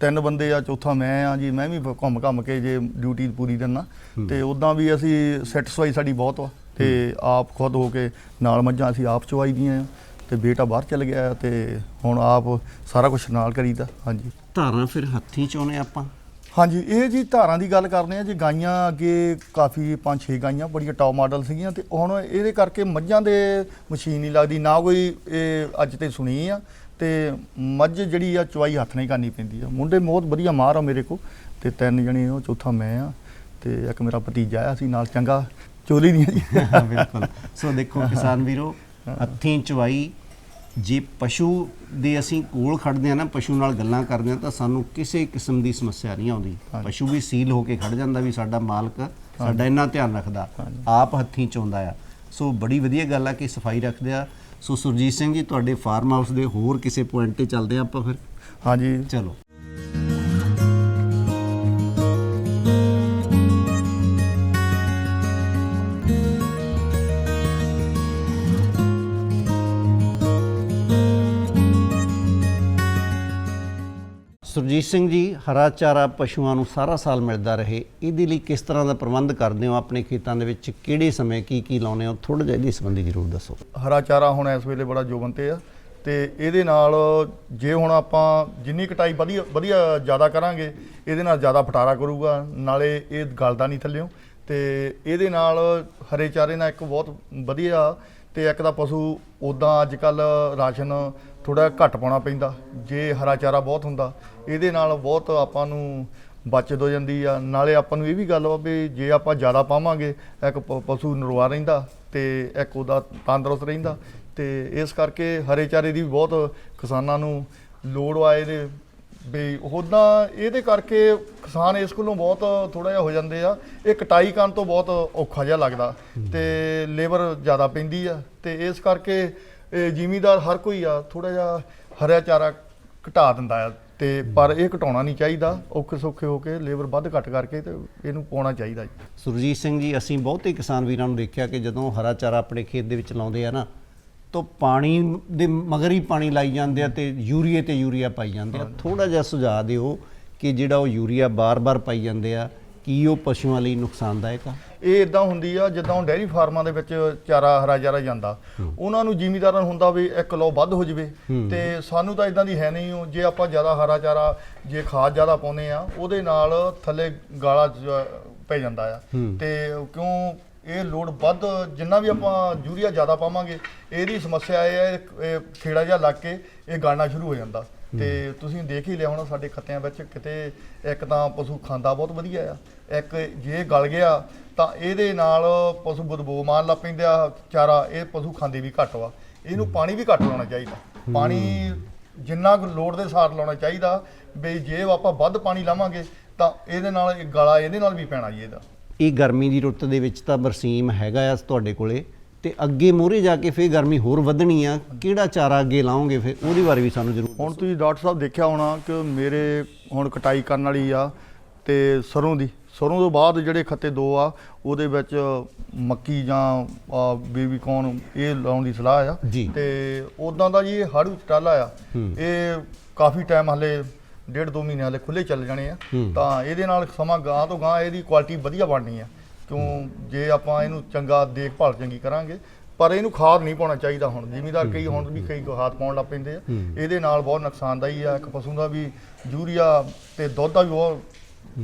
ਤਿੰਨ ਬੰਦੇ ਆ ਚੌਥਾ ਮੈਂ ਆ ਜੀ ਮੈਂ ਵੀ ਘੁੰਮ ਘੰਮ ਕੇ ਜੇ ਡਿਊਟੀ ਪੂਰੀ ਦਿੰਨਾ ਤੇ ਉਦਾਂ ਵੀ ਅਸੀਂ ਸੈਟੀਸਫਾਈ ਸਾਡੀ ਬਹੁਤ ਵਾ ਤੇ ਆਪ ਖੁਦ ਹੋ ਕੇ ਨਾਲ ਮੱਝਾਂ ਅਸੀਂ ਆਪ ਚਵਾਈ ਦੀਆਂ ਆ। ਤੇ ਬੇਟਾ ਬਾਹਰ ਚਲ ਗਿਆ ਤੇ ਹੁਣ ਆਪ ਸਾਰਾ ਕੁਝ ਨਾਲ ਕਰੀਦਾ। ਹਾਂਜੀ। ਧਾਰਾਂ ਫਿਰ ਹੱਥੀਂ ਚਾਉਨੇ ਆਪਾਂ? ਹਾਂਜੀ ਇਹ ਜੀ ਧਾਰਾਂ ਦੀ ਗੱਲ ਕਰਦੇ ਆ ਜੀ ਗਾਈਆਂ ਅੱਗੇ ਕਾਫੀ ਪੰਜ ਛੇ ਗਾਈਆਂ ਬੜੀਆਂ ਟੌਪ ਮਾਡਲ ਸੀਗੀਆਂ ਤੇ ਹੁਣ ਇਹਦੇ ਕਰਕੇ ਮੱਝਾਂ ਦੇ ਮਸ਼ੀਨ ਨਹੀਂ ਲੱਗਦੀ ਨਾ ਕੋਈ ਇਹ ਅੱਜ ਤੇ ਸੁਣੀ ਆ ਤੇ ਮੱਝ ਜਿਹੜੀ ਆ ਚਵਾਈ ਹੱਥ ਨਾਲ ਹੀ ਕਰਨੀ ਪੈਂਦੀ ਆ। ਮੁੰਡੇ ਬਹੁਤ ਵਧੀਆ ਮਾਰ ਆ ਮੇਰੇ ਕੋ ਤੇ ਤਿੰਨ ਜਣੇ ਉਹ ਚੌਥਾ ਮੈਂ ਆ ਤੇ ਇੱਕ ਮੇਰਾ ਭਤੀਜਾ ਆ ਅਸੀਂ ਨਾਲ ਚੰਗਾ ਚੋਲੀ ਦੀਆਂ ਜੀ। ਬਿਲਕੁਲ। ਸੋ ਦੇਖੋ ਕਿਸਾਨ ਵੀਰੋ ਹੱਥੀਂ ਚਵਾਈ ਜੇ ਪਸ਼ੂ ਦੇ ਅਸੀਂ ਕੋਲ ਖੜਦੇ ਆ ਨਾ ਪਸ਼ੂ ਨਾਲ ਗੱਲਾਂ ਕਰਦੇ ਆ ਤਾਂ ਸਾਨੂੰ ਕਿਸੇ ਕਿਸਮ ਦੀ ਸਮੱਸਿਆ ਨਹੀਂ ਆਉਂਦੀ। ਪਸ਼ੂ ਵੀ ਸੀਲ ਹੋ ਕੇ ਖੜ ਜਾਂਦਾ ਵੀ ਸਾਡਾ ਮਾਲਕ ਸਾਡਾ ਇੰਨਾ ਧਿਆਨ ਰੱਖਦਾ। ਆਪ ਹੱਥੀਂ ਚਾਉਂਦਾ ਆ। ਸੋ ਬੜੀ ਵਧੀਆ ਗੱਲ ਆ ਕਿ ਸਫ਼ਾਈ ਰੱਖਦੇ ਆ। ਸੋ ਸੁਰਜੀਤ ਸਿੰਘ ਜੀ ਤੁਹਾਡੇ ਫਾਰਮ ਹਾਊਸ ਦੇ ਹੋਰ ਕਿਸੇ ਪੁਆਇੰਟ ਤੇ ਚੱਲਦੇ ਆ ਆਪਾਂ ਫਿਰ? ਹਾਂਜੀ। ਚਲੋ। ਸੁਰਜੀਤ ਸਿੰਘ ਜੀ, ਹਰਾ ਚਾਰਾ ਪਸ਼ੂਆਂ ਨੂੰ ਸਾਰਾ ਸਾਲ ਮਿਲਦਾ ਰਹੇ, ਇਹਦੇ ਲਈ ਕਿਸ ਤਰ੍ਹਾਂ ਦਾ ਪ੍ਰਬੰਧ ਕਰਦੇ ਹੋ? ਆਪਣੇ ਖੇਤਾਂ ਦੇ ਵਿੱਚ ਕਿਹੜੇ ਸਮੇਂ ਕੀ ਕੀ ਲਾਉਨੇ ਹੋ? ਥੋੜਾ ਜਿਹਾ ਇਹਦੇ ਸੰਬੰਧੀ ਜ਼ਰੂਰ ਦੱਸੋ। ਹਰਾ ਚਾਰਾ ਹੁਣ ਇਸ ਵੇਲੇ ਬੜਾ ਜੋਬਨ ਤੇ ਆ ਤੇ ਇਹਦੇ ਨਾਲ ਜੇ ਹੁਣ ਆਪਾਂ ਜਿੰਨੀ ਕਟਾਈ ਵਧੀਆ ਵਧੀਆ ਜ਼ਿਆਦਾ ਕਰਾਂਗੇ, ਇਹਦੇ ਨਾਲ ਜ਼ਿਆਦਾ ਫਟਾਰਾ ਕਰੂਗਾ, ਨਾਲੇ ਇਹ ਗਲਦਾ ਨਹੀਂ ਥੱਲਿਓ। ਤੇ ਇਹਦੇ ਨਾਲ ਹਰੇ ਚਾਰੇ ਨਾਲ ਇੱਕ ਬਹੁਤ ਵਧੀਆ ਤੇ ਇੱਕ ਤਾਂ ਪਸ਼ੂ ਉਦਾਂ ਅੱਜ ਕੱਲ ਰਾਸ਼ਨ ਥੋੜਾ ਘੱਟ ਪਾਉਣਾ ਪੈਂਦਾ, ਜੇ ਹਰਾ ਚਾਰਾ ਬਹੁਤ ਹੁੰਦਾ, ਇਹਦੇ ਨਾਲ ਬਹੁਤ ਆਪਾਂ ਨੂੰ ਬਚਤ ਹੋ ਜਾਂਦੀ ਆ। ਨਾਲੇ ਆਪਾਂ ਨੂੰ ਇਹ ਵੀ ਗੱਲ ਵਾ ਵੀ ਜੇ ਆਪਾਂ ਜ਼ਿਆਦਾ ਪਾਵਾਂਗੇ, ਇੱਕ ਪ- ਪਸ਼ੂ ਨਰਵਾ ਰਹਿੰਦਾ ਤੇ ਇੱਕ ਉਹਦਾ ਤੰਦਰੁਸਤ ਰਹਿੰਦਾ, ਤੇ ਇਸ ਕਰਕੇ ਹਰੇ ਚਾਰੇ ਦੀ ਵੀ ਬਹੁਤ ਕਿਸਾਨਾਂ ਨੂੰ ਲੋੜ ਆਏ ਇਹਦੇ, ਵੀ ਉਹਦਾ ਇਹਦੇ ਕਰਕੇ ਕਿਸਾਨ ਇਸ ਕੋਲੋਂ ਬਹੁਤ ਥੋੜਾ ਜਿਹਾ ਹੋ ਜਾਂਦੇ ਆ। ਇਹ ਕਟਾਈ ਕਰਨ ਤੋਂ ਬਹੁਤ ਔਖਾ ਜਿਹਾ ਲੱਗਦਾ ਤੇ ਲੇਬਰ ਜ਼ਿਆਦਾ ਪੈਂਦੀ ਆ ਤੇ ਇਸ ਕਰਕੇ ਇਹ ਜ਼ਿਮੀਦਾਰ ਹਰ ਕੋਈ ਆ ਥੋੜਾ ਜਿਹਾ ਹਰਿਆ ਚਾਰਾ ਘਟਾ ਦਿੰਦਾ ਆ ਤੇ ਪਰ ਇਹ ਘਟਾਉਣਾ ਨਹੀਂ ਚਾਹੀਦਾ ਔਖੇ ਸੌਖੇ ਹੋ ਕੇ ਲੇਬਰ ਵੱਧ ਘੱਟ ਕਰਕੇ ਤੇ ਇਹਨੂੰ ਪਾਉਣਾ ਚਾਹੀਦਾ ਜੀ। ਸੁਰਜੀਤ ਸਿੰਘ ਜੀ ਅਸੀਂ ਬਹੁਤੇ ਕਿਸਾਨ ਵੀਰਾਂ ਨੂੰ ਦੇਖਿਆ ਕਿ ਜਦੋਂ ਹਰਾ ਚਾਰਾ ਆਪਣੇ ਖੇਤ ਦੇ ਵਿੱਚ ਲਾਉਂਦੇ ਆ ਨਾ ਤਾਂ ਪਾਣੀ ਦੇ ਮਗਰ ਹੀ ਪਾਣੀ ਲਾਈ ਜਾਂਦੇ ਆ ਤੇ ਯੂਰੀਏ ਤੇ ਯੂਰੀਆ ਪਾਈ ਜਾਂਦੇ ਆ। ਥੋੜਾ ਜਿਹਾ ਸੁਝਾਅ ਦਿਓ ਕਿ ਜਿਹੜਾ ਉਹ ਯੂਰੀਆ ਬਾਰ-ਬਾਰ ਪਾਈ ਜਾਂਦੇ ਆ ਕੀ ਉਹ ਪਸ਼ੂਆਂ ਲਈ ਨੁਕਸਾਨਦਾਇਕ ਆ? ਇਹ ਇਦਾਂ ਹੁੰਦੀ ਆ ਜਿੱਦਾਂ ਹੁਣ ਡੈਰੀ ਫਾਰਮਾਂ ਦੇ ਵਿੱਚ ਚਾਰਾ ਹਰਾ ਚਾਰਾ ਜਾਂਦਾ। ਉਹਨਾਂ ਨੂੰ ਜ਼ਿਮੀਦਾਰਾਂ ਨੂੰ ਹੁੰਦਾ ਵੀ ਇੱਕ ਕਿਲੋ ਵੱਧ ਹੋ ਜਵੇ। ਤੇ ਸਾਨੂੰ ਤਾਂ ਇਦਾਂ ਦੀ ਹੈ ਨਹੀਂ ਉਹ। ਜੇ ਆਪਾਂ ਜ਼ਿਆਦਾ ਹਰਾ ਚਾਰਾ ਜੇ ਖਾਦ ਜ਼ਿਆਦਾ ਪਾਉਨੇ ਆ ਉਹਦੇ ਨਾਲ ਥੱਲੇ ਗਾਲਾ ਪੈ ਜਾਂਦਾ ਆ। ਤੇ ਕਿਉਂ ਇਹ ਲੋਡ ਵੱਧ ਜਿੰਨਾ ਵੀ ਆਪਾਂ ਯੂਰੀਆ ਜ਼ਿਆਦਾ ਪਾਵਾਂਗੇ ਇਹਦੀ ਸਮੱਸਿਆ ਇਹ ਹੈ ਇਹ- ਇਹ ਖੇੜਾ ਜਿਹਾ ਲੱਗ ਕੇ ਇਹ ਗਾਲਣਾ ਸ਼ੁਰੂ ਹੋ ਜਾਂਦਾ। ਤੇ ਤੁਸੀਂ ਦੇਖ ਹੀ ਲਿਆ ਹੋਣਾ ਸਾਡੇ ਖੱਤਿਆਂ ਵਿੱਚ ਕਿਤੇ ਇੱਕ ਤਾਂ ਪਸ਼ੂ ਖਾਂਦਾ ਬਹੁਤ ਵਧੀਆ ਆ ਇੱਕ ਜੇ ਗਲ ਗਿਆ ਤਾਂ ਇਹਦੇ ਨਾਲ ਪਸ਼ੂ ਬਦਬੂ ਮਾਰਨ ਲੱਗ ਪੈਂਦੇ ਆ ਚਾਰਾ ਇਹ ਪਸ਼ੂ ਖਾਂਦੇ ਵੀ ਘੱਟ ਵਾ। ਇਹਨੂੰ ਪਾਣੀ ਵੀ ਘੱਟ ਲਾਉਣਾ ਚਾਹੀਦਾ। ਪਾਣੀ ਜਿੰਨਾ ਕੁ ਲੋੜ ਦੇ ਸਾਥ ਲਾਉਣਾ ਚਾਹੀਦਾ ਵੀ ਜੇ ਆਪਾਂ ਵੱਧ ਪਾਣੀ ਲਾਵਾਂਗੇ ਤਾਂ ਇਹਦੇ ਨਾਲ ਇਹ ਗਲਾ ਇਹਦੇ ਨਾਲ ਵੀ ਪੈਣਾ ਜੀ ਇਹਦਾ। ਇਹ ਗਰਮੀ ਦੀ ਰੁੱਤ ਦੇ ਵਿੱਚ ਤਾਂ ਬਰਸੀਮ ਹੈਗਾ ਆ ਤੁਹਾਡੇ ਕੋਲੇ। ਤੇ ਅੱਗੇ ਮੂਹਰੇ ਜਾ ਕੇ ਫੇਰ ਗਰਮੀ ਹੋਰ ਵਧਣੀ ਆ। ਕਿਹੜਾ ਚਾਰਾ ਅੱਗੇ ਲਾਓਗੇ ਫਿਰ? ਉਹਦੇ ਬਾਰੇ ਵੀ ਸਾਨੂੰ ਜ਼ਰੂਰ ਹੁਣ ਤੁਸੀਂ ਡਾਕਟਰ ਸਾਹਿਬ ਦੇਖਿਆ ਹੋਣਾ ਕਿ ਮੇਰੇ ਹੁਣ ਕਟਾਈ ਕਰਨ ਵਾਲੀ ਆ ਤੇ ਸਰੋਂ ਦੀ। ਸਰੋਂ ਤੋਂ ਬਾਅਦ ਜਿਹੜੇ ਖੱਤੇ ਦੋ ਆ ਉਹਦੇ ਵਿੱਚ ਮੱਕੀ ਜਾਂ ਬੇਬੀ ਕੌਰਨ ਇਹ ਲਾਉਣ ਦੀ ਸਲਾਹ ਆ। ਤੇ ਉਦਾਂ ਦਾ ਜੀ ਇਹ ਹਾੜੂ ਚਟਾਲਾ ਆ। ਇਹ ਕਾਫੀ ਟਾਈਮ ਹਲੇ ਡੇਢ ਦੋ ਮਹੀਨੇ ਹਲੇ ਖੁੱਲੇ ਚੱਲ ਜਾਣੇ ਆ। ਤਾਂ ਇਹਦੇ ਨਾਲ ਸਮਾਂ ਗਾਂ ਤੋਂ ਗਾਂ ਇਹਦੀ ਕੁਆਲਿਟੀ ਵਧੀਆ ਬਣਨੀ ਆ। ਕਿਉਂ ਜੇ ਆਪਾਂ ਇਹਨੂੰ ਚੰਗਾ ਦੇਖਭਾਲ ਚੰਗੀ ਕਰਾਂਗੇ ਪਰ ਇਹਨੂੰ ਖਾਦ ਨਹੀਂ ਪਾਉਣਾ ਚਾਹੀਦਾ ਹੁਣ। ਜ਼ਿਮੀਦਾਰ ਕਈ ਹੁਣ ਵੀ ਕਈ ਖਾਦ ਪਾਉਣ ਲੱਗ ਪੈਂਦੇ ਆ। ਹੂੰ। ਇਹਦੇ ਨਾਲ ਬਹੁਤ ਨੁਕਸਾਨਦਾਈ ਆ ਇੱਕ ਪਸ਼ੂ ਦਾ ਵੀ ਯੂਰੀਆ ਤੇ ਦੁੱਧ ਦਾ ਵੀ ਬਹੁਤ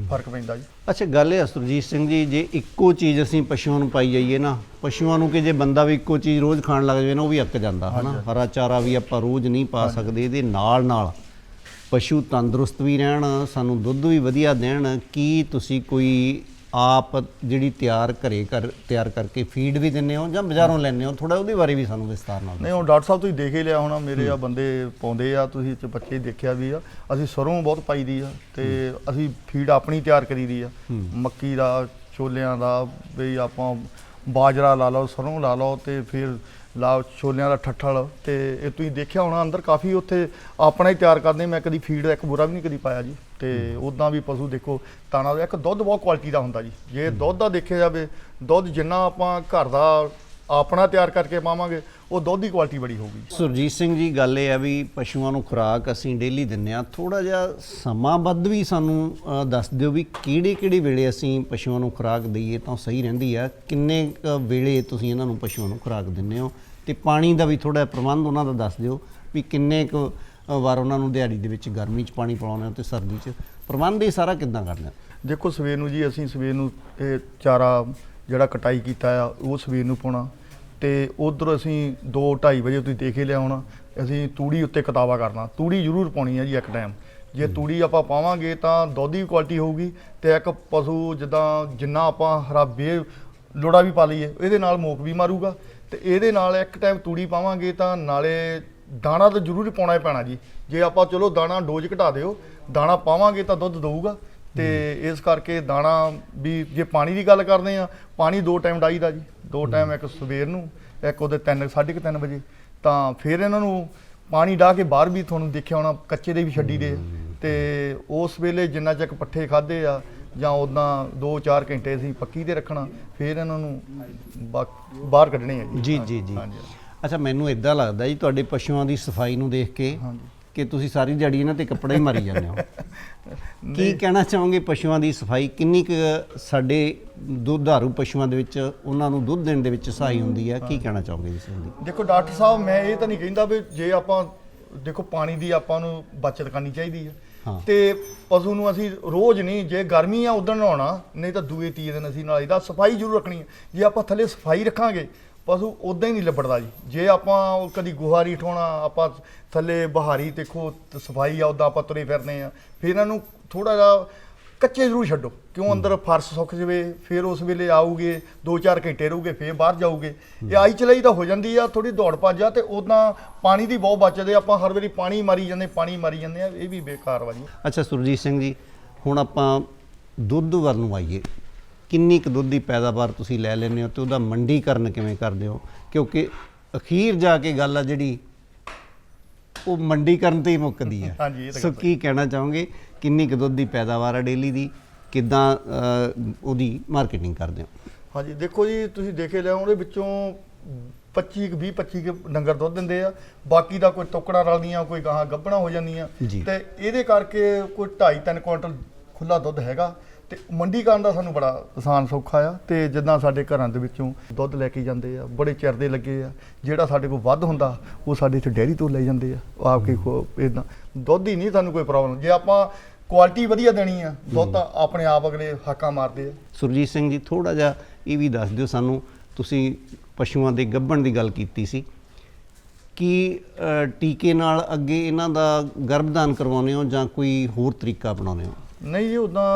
ਫ਼ਰਕ ਪੈਂਦਾ ਜੀ। ਅੱਛਾ ਗੱਲ ਇਹ ਆ ਸੁਰਜੀਤ ਸਿੰਘ ਜੀ ਜੇ ਇੱਕੋ ਚੀਜ਼ ਅਸੀਂ ਪਸ਼ੂਆਂ ਨੂੰ ਪਾਈ ਜਾਈਏ ਨਾ ਪਸ਼ੂਆਂ ਨੂੰ ਕਿ ਜੇ ਬੰਦਾ ਵੀ ਇੱਕੋ ਚੀਜ਼ ਰੋਜ਼ ਖਾਣ ਲੱਗ ਜਾਵੇ ਨਾ ਉਹ ਵੀ ਅੱਕ ਜਾਂਦਾ ਹਨਾ? ਹਰਾ ਚਾਰਾ ਵੀ ਆਪਾਂ ਰੋਜ਼ ਨਹੀਂ ਪਾ ਸਕਦੇ ਇਹਦੇ ਨਾਲ ਨਾਲ ਪਸ਼ੂ ਤੰਦਰੁਸਤ ਵੀ ਰਹਿਣ ਸਾਨੂੰ ਦੁੱਧ ਵੀ ਵਧੀਆ ਦੇਣ ਕੀ ਤੁਸੀਂ ਕੋਈ ਆਪ ਜਿਹੜੀ ਤਿਆਰ ਘਰੇ ਕਰ ਤਿਆਰ ਕਰਕੇ ਫੀਡ ਵੀ ਦਿੰਦੇ ਹੋ ਜਾਂ ਬਾਜ਼ਾਰੋਂ ਲੈਂਦੇ ਹੋ? ਥੋੜਾ ਉਹਦੇ ਬਾਰੇ ਵੀ ਸਾਨੂੰ ਵਿਸਤਾਰ ਨਾਲ ਨਹੀਂ ਹੁਣ ਡਾਕਟਰ ਸਾਹਿਬ ਤੁਸੀਂ ਦੇਖ ਹੀ ਲਿਆ ਹੋਣਾ ਮੇਰੇ ਆ ਬੰਦੇ ਪਾਉਂਦੇ ਆ ਤੁਸੀਂ ਚ ਬੱਚੇ ਦੇਖਿਆ ਵੀ ਆ ਅਸੀਂ ਸਰੋਂ ਬਹੁਤ ਪਾਈ ਦੀ ਆ ਤੇ ਅਸੀਂ ਫੀਡ ਆਪਣੀ ਤਿਆਰ ਕਰੀ ਦੀ ਆ। ਮੱਕੀ ਦਾ ਛੋਲਿਆਂ ਦਾ ਵੀ ਆਪਾਂ ਬਾਜਰਾ ਲਾ ਲਓ ਸਰੋਂ ਲਾ ਲਓ ਤੇ ਫਿਰ ਲਾਓ ਛੋਲਿਆਂ ਦਾ ਠੱਠਲ ਤੇ ਇਹ ਤੁਸੀਂ ਦੇਖਿਆ ਹੋਣਾ ਅੰਦਰ ਕਾਫੀ ਉੱਥੇ ਆਪਣਾ ਹੀ ਤਿਆਰ ਕਰਦੇ, ਮੈਂ ਕਦੀ ਫੀਡ ਦਾ ਇੱਕ ਬੁਰਾ ਵੀ ਨਹੀਂ ਕਦੀ ਪਾਇਆ ਜੀ। ਤੇ ਉਦਾਂ ਵੀ ਪਸ਼ੂ ਦੇਖੋ ਤਾਣਾ ਦਾ ਇੱਕ ਦੁੱਧ ਬਹੁਤ ਕੁਆਲਿਟੀ ਦਾ ਹੁੰਦਾ ਜੀ। ਜੇ ਦੁੱਧ ਦਾ ਦੇਖਿਆ ਜਾਵੇ, ਦੁੱਧ ਜਿੰਨਾ ਆਪਾਂ ਘਰ ਦਾ ਆਪਣਾ ਤਿਆਰ ਕਰਕੇ ਪਾਵਾਂਗੇ ਉਹ ਦੁੱਧ ਦੀ ਕੁਆਲਿਟੀ ਬੜੀ ਹੋਊਗੀ। ਸੁਰਜੀਤ ਸਿੰਘ ਜੀ ਗੱਲ ਇਹ ਆ ਵੀ ਪਸ਼ੂਆਂ ਨੂੰ ਖੁਰਾਕ ਅਸੀਂ ਡੇਲੀ ਦਿੰਨੇ ਆ ਥੋੜਾ ਜਿਹਾ ਸਮਾਂ ਵੱਧ ਵੀ ਸਾਨੂੰ ਦੱਸ ਦਿਓ ਵੀ ਕਿਹੜੇ ਕਿਹੜੇ ਵੇਲੇ ਅਸੀਂ ਪਸ਼ੂਆਂ ਨੂੰ ਖੁਰਾਕ ਦਈਏ ਤਾਂ ਸਹੀ ਰਹਿੰਦੀ ਆ। ਕਿੰਨੇ ਵੇਲੇ ਤੁਸੀਂ ਇਹਨਾਂ ਨੂੰ ਪਸ਼ੂਆਂ ਨੂੰ ਖੁਰਾਕ ਦਿੰਦੇ ਹੋ? ਤੇ ਪਾਣੀ ਦਾ ਵੀ ਥੋੜਾ ਪ੍ਰਬੰਧ ਉਹਨਾਂ ਦਾ ਦੱਸ ਦਿਓ ਵੀ ਕਿੰਨੇ ਕੁ ਵਾਰ ਉਹਨਾਂ ਨੂੰ ਦਿਹਾੜੀ ਦੇ ਵਿੱਚ ਗਰਮੀ 'ਚ ਪਾਣੀ ਪਿਲਾਉਣਾ ਤੇ ਸਰਦੀ 'ਚ। ਪ੍ਰਬੰਧ ਇਹ ਸਾਰਾ ਕਿੱਦਾਂ ਕਰਦੇ ਆ ਦੇਖੋ ਸਵੇਰ ਨੂੰ ਜੀ ਅਸੀਂ ਸਵੇਰ ਨੂੰ ਇਹ ਚਾਰਾ ਜਿਹੜਾ ਕਟਾਈ ਕੀਤਾ ਆ ਉਹ ਸਵੇਰ ਨੂੰ ਪਾਉਣਾ। ਤੇ ਉਧਰ ਅਸੀਂ 2 2:30 ਵਜੇ ਤੁਸੀਂ ਦੇਖ ਹੀ ਲਿਆ ਹੋਣਾ ਅਸੀਂ ਤੂੜੀ ਉੱਤੇ ਕਤਾਵਾ ਕਰਨਾ। ਤੂੜੀ ਜ਼ਰੂਰ ਪਾਉਣੀ ਹੈ ਜੀ ਇੱਕ ਟਾਈਮ ਜੇ ਤੂੜੀ ਆਪਾਂ ਪਾਵਾਂਗੇ ਤਾਂ ਦੁੱਧ ਦੀ ਕੁਆਲਿਟੀ ਹੋਊਗੀ ਤੇ ਇੱਕ ਪਸ਼ੂ ਜਿੱਦਾਂ ਜਿੰਨਾ ਆਪਾਂ ਹਰਾ ਬੇ ਲੋੜਾ ਵੀ ਪਾ ਲਈਏ ਇਹਦੇ ਨਾਲ ਮੋਕ ਵੀ ਮਾਰੂਗਾ। ਤੇ ਇਹਦੇ ਨਾਲ ਇੱਕ ਟਾਈਮ ਤੂੜੀ ਪਾਵਾਂਗੇ ਤਾਂ ਨਾਲੇ ਦਾਣਾ ਤਾਂ ਜ਼ਰੂਰ ਪਾਉਣਾ ਹੀ ਪੈਣਾ ਜੀ। ਜੇ ਆਪਾਂ ਚਲੋ ਦਾਣਾ ਡੋਜ਼ ਘਟਾ ਦਿਓ ਦਾਣਾ ਪਾਵਾਂਗੇ ਤਾਂ ਦੁੱਧ ਦਊਗਾ। ਤੇ ਇਸ ਕਰਕੇ ਦਾਣਾ ਵੀ ਜੇ ਪਾਣੀ ਦੀ ਗੱਲ ਕਰਦੇ ਆ ਪਾਣੀ ਦੋ ਟਾਈਮ ਡਾਈਦਾ ਜੀ। ਦੋ ਟਾਈਮ ਇੱਕ ਸਵੇਰ ਨੂੰ ਇੱਕ ਉਹਦੇ 3 3:30 ਵਜੇ। ਤਾਂ ਫਿਰ ਇਹਨਾਂ ਨੂੰ ਪਾਣੀ ਡਾਹ ਕੇ ਬਾਹਰ ਵੀ ਤੁਹਾਨੂੰ ਦੇਖਿਆ ਹੋਣਾ ਕੱਚੇ ਦੇ ਵੀ ਛੱਡੀ ਦੇ। ਤੇ ਉਸ ਵੇਲੇ ਜਿੰਨਾ ਚੱਕ ਪੱਠੇ ਖਾਦੇ ਆ ਜਾਂ ਉਦਾਂ 2-4 ਘੰਟੇ ਅਸੀਂ ਪੱਕੀ ਤੇ ਰੱਖਣਾ ਫਿਰ ਇਹਨਾਂ ਨੂੰ ਬਾਹਰ ਕੱਢਣੇ ਆ ਜੀ। ਜੀ ਜੀ ਅੱਛਾ ਮੈਨੂੰ ਇਦਾਂ ਲੱਗਦਾ ਜੀ ਤੁਹਾਡੇ ਪਸ਼ੂਆਂ ਦੀ ਸਫ਼ਾਈ ਨੂੰ ਦੇਖ ਕੇ ਕਿ ਤੁਸੀਂ ਸਾਰੀ ਦਿਹਾੜੀ ਇਹਨਾਂ ਤੇ ਕੱਪੜੇ ਹੀ ਮਾਰੀ ਜਾਂਦੇ ਹੋ। ਕੀ ਕਹਿਣਾ ਚਾਹੋਗੇ ਪਸ਼ੂਆਂ ਦੀ ਸਫ਼ਾਈ? ਕਿੰਨੀ ਕੁ ਸਾਡੇ ਦੁੱਧਾਰੂ ਪਸ਼ੂਆਂ ਦੇ ਵਿੱਚ ਉਹਨਾਂ ਨੂੰ ਦੁੱਧ ਦੇਣ ਦੇ ਵਿੱਚ ਸਹਾਈ ਹੁੰਦੀ ਹੈ? ਕੀ ਕਹਿਣਾ ਚਾਹੋਗੇ ਇਸ ਸੰਬੰਧੀ? ਦੇਖੋ ਡਾਕਟਰ ਸਾਹਿਬ ਮੈਂ ਇਹ ਤਾਂ ਨਹੀਂ ਕਹਿੰਦਾ ਵੀ ਜੇ ਆਪਾਂ ਦੇਖੋ ਪਾਣੀ ਦੀ ਆਪਾਂ ਨੂੰ ਬਚਤ ਕਰਨੀ ਚਾਹੀਦੀ ਹਾਂ। ਹੈ। ਤੇ ਪਸ਼ੂ ਨੂੰ ਅਸੀਂ ਰੋਜ਼ ਨਹੀਂ ਜੇ ਗਰਮੀ ਆ ਉਦੋਂ ਨਹਾਉਣਾ ਨਹੀਂ ਤਾਂ ਦੂਏ ਤੀਏ ਦਿਨ ਅਸੀਂ ਨਾਲ ਇਹਦਾ ਸਫ਼ਾਈ ਜ਼ਰੂਰ ਰੱਖਣੀ ਹੈ। ਜੇ ਆਪਾਂ ਥੱਲੇ ਸਫ਼ਾਈ ਰੱਖਾਂਗੇ ਪਸ਼ੂ ਉਦਾਂ ਹੀ ਨਹੀਂ ਲੱਭੜਦਾ ਜੀ। ਜੇ ਆਪਾਂ ਉਹ ਕਦੀ ਗੁਹਾਰੀ ਠੋਣਾ ਆਪਾਂ ਥੱਲੇ ਬਹਾਰੀ ਦੇਖੋ ਸਫ਼ਾਈ ਆ ਉਦਾਂ ਆਪਾਂ ਤੁਰੇ ਫਿਰਦੇ ਆ। ਫਿਰ ਇਹਨਾਂ ਨੂੰ ਥੋੜਾ ਜਿਹਾ ਕੱਚੇ ਜ਼ਰੂਰ ਛੱਡੋ। ਕਿਉਂ ਅੰਦਰ ਫਰਸ਼ ਸੁੱਕ ਜਵੇ ਫਿਰ ਉਸ ਵੇਲੇ ਆਊਗੇ 2-4 ਘੰਟੇ ਰਹੂਗੇ ਫਿਰ ਬਾਹਰ ਜਾਊਗੇ। ਇਹ ਆਈ ਚਲਾਈ ਤਾਂ ਹੋ ਜਾਂਦੀ ਆ ਥੋੜੀ ਦੌੜ ਭੱਜ ਆ ਤੇ ਉਦਾਂ ਪਾਣੀ ਦੀ ਬਹੁਤ ਬਚਦੇ ਆਪਾਂ ਹਰ ਵਾਰੀ ਪਾਣੀ ਮਾਰੀ ਜਾਂਦੇ ਪਾਣੀ ਮਾਰੀ ਜਾਂਦੇ ਆ। ਇਹ ਵੀ ਬੇਕਾਰ ਵਾ ਜੀ। ਅੱਛਾ ਸੁਰਜੀਤ ਸਿੰਘ ਜੀ ਹੁਣ ਆਪਾਂ ਦੁੱਧ ਵੱਲ ਨੂੰ ਆਈਏ। ਕਿੰਨੀ ਕੁ ਦੁੱਧ ਦੀ ਪੈਦਾਵਾਰ ਤੁਸੀਂ ਲੈ ਲੈਂਦੇ ਹੋ ਤੇ ਉਹਦਾ ਮੰਡੀਕਰਨ ਕਿਵੇਂ ਕਰਦੇ ਹੋ? ਕਿਉਂਕਿ ਅਖੀਰ ਜਾ ਕੇ ਗੱਲ ਆ ਜਿਹੜੀ ਉਹ ਮੰਡੀਕਰਨ ਤੇ ਹੀ ਮੁੱਕਦੀ ਹੈ। ਸੋ ਕੀ ਕਹਿਣਾ ਚਾਹੋਗੇ? ਕਿੰਨੀ ਕੁ ਦੁੱਧ ਦੀ ਪੈਦਾਵਾਰ ਹੈ ਡੇਲੀ ਦੀ? ਕਿੱਦਾਂ ਉਹਦੀ ਮਾਰਕੀਟਿੰਗ ਕਰਦੇ ਹੋ? ਹਾਂਜੀ ਦੇਖੋ ਜੀ ਤੁਸੀਂ ਦੇਖੇ ਲਿਆ ਉਹਦੇ ਵਿੱਚੋਂ 25 ਕੁ 20 25 ਕੁ ਡੰਗਰ ਦੁੱਧ ਦਿੰਦੇ ਆ। ਬਾਕੀ ਦਾ ਕੋਈ ਟੁਕੜਾ ਰਲਦੀਆਂ ਕੋਈ ਗਾਹਾਂ ਗੱਭਣਾ ਹੋ ਜਾਂਦੀਆਂ। ਤੇ ਇਹਦੇ ਕਰਕੇ ਕੋਈ 2.5 3 ਕੁਇੰਟਲ ਖੁੱਲਾ ਦੁੱਧ ਹੈਗਾ। ਤੇ ਮੰਡੀ ਕਰਨ ਦਾ ਸਾਨੂੰ ਬੜਾ ਆਸਾਨ ਸੌਖਾ ਆ ਤੇ ਜਿੱਦਾਂ ਸਾਡੇ ਘਰਾਂ ਦੇ ਵਿੱਚੋਂ ਦੁੱਧ ਲੈ ਕੇ ਜਾਂਦੇ ਆ, ਬੜੇ ਚਿਰ ਦੇ ਲੱਗੇ ਆ, ਜਿਹੜਾ ਸਾਡੇ ਕੋਲ ਵੱਧ ਹੁੰਦਾ, ਉਹ ਸਾਡੇ ਇੱਥੇ ਡੈਰੀ ਤੋਂ ਲੈ ਜਾਂਦੇ ਆ, ਆਪ ਕੇ ਕੋ ਇਦਾਂ ਦੁੱਧ ਹੀ ਨਹੀਂ ਸਾਨੂੰ ਕੋਈ ਪ੍ਰੋਬਲਮ ਜੇ ਆਪਾਂ ਕੁਆਲਿਟੀ ਵਧੀਆ ਦੇਣੀ ਆ, ਦੁੱਧ ਤਾਂ ਆਪਣੇ ਆਪ ਅਗਲੇ ਹਾਕਾਂ ਮਾਰਦੇ ਆ। ਸੁਰਜੀਤ ਸਿੰਘ ਜੀ ਥੋੜਾ ਜਿਹਾ ਇਹ ਵੀ ਦੱਸ ਦਿਓ ਸਾਨੂੰ, ਤੁਸੀਂ ਪਸ਼ੂਆਂ ਦੇ ਗੱਭਣ ਦੀ ਗੱਲ ਕੀਤੀ ਸੀ, ਕਿ ਟੀਕੇ ਨਾਲ ਅੱਗੇ ਇਹਨਾਂ ਦਾ ਗਰਭਦਾਨ ਕਰਵਾਉਂਦੇ ਹੋ ਜਾਂ ਕੋਈ ਹੋਰ ਤਰੀਕਾ ਅਪਣਾਉਂਦੇ ਹੋ? ਨਹੀਂ ਜੀ ਉਦਾਂ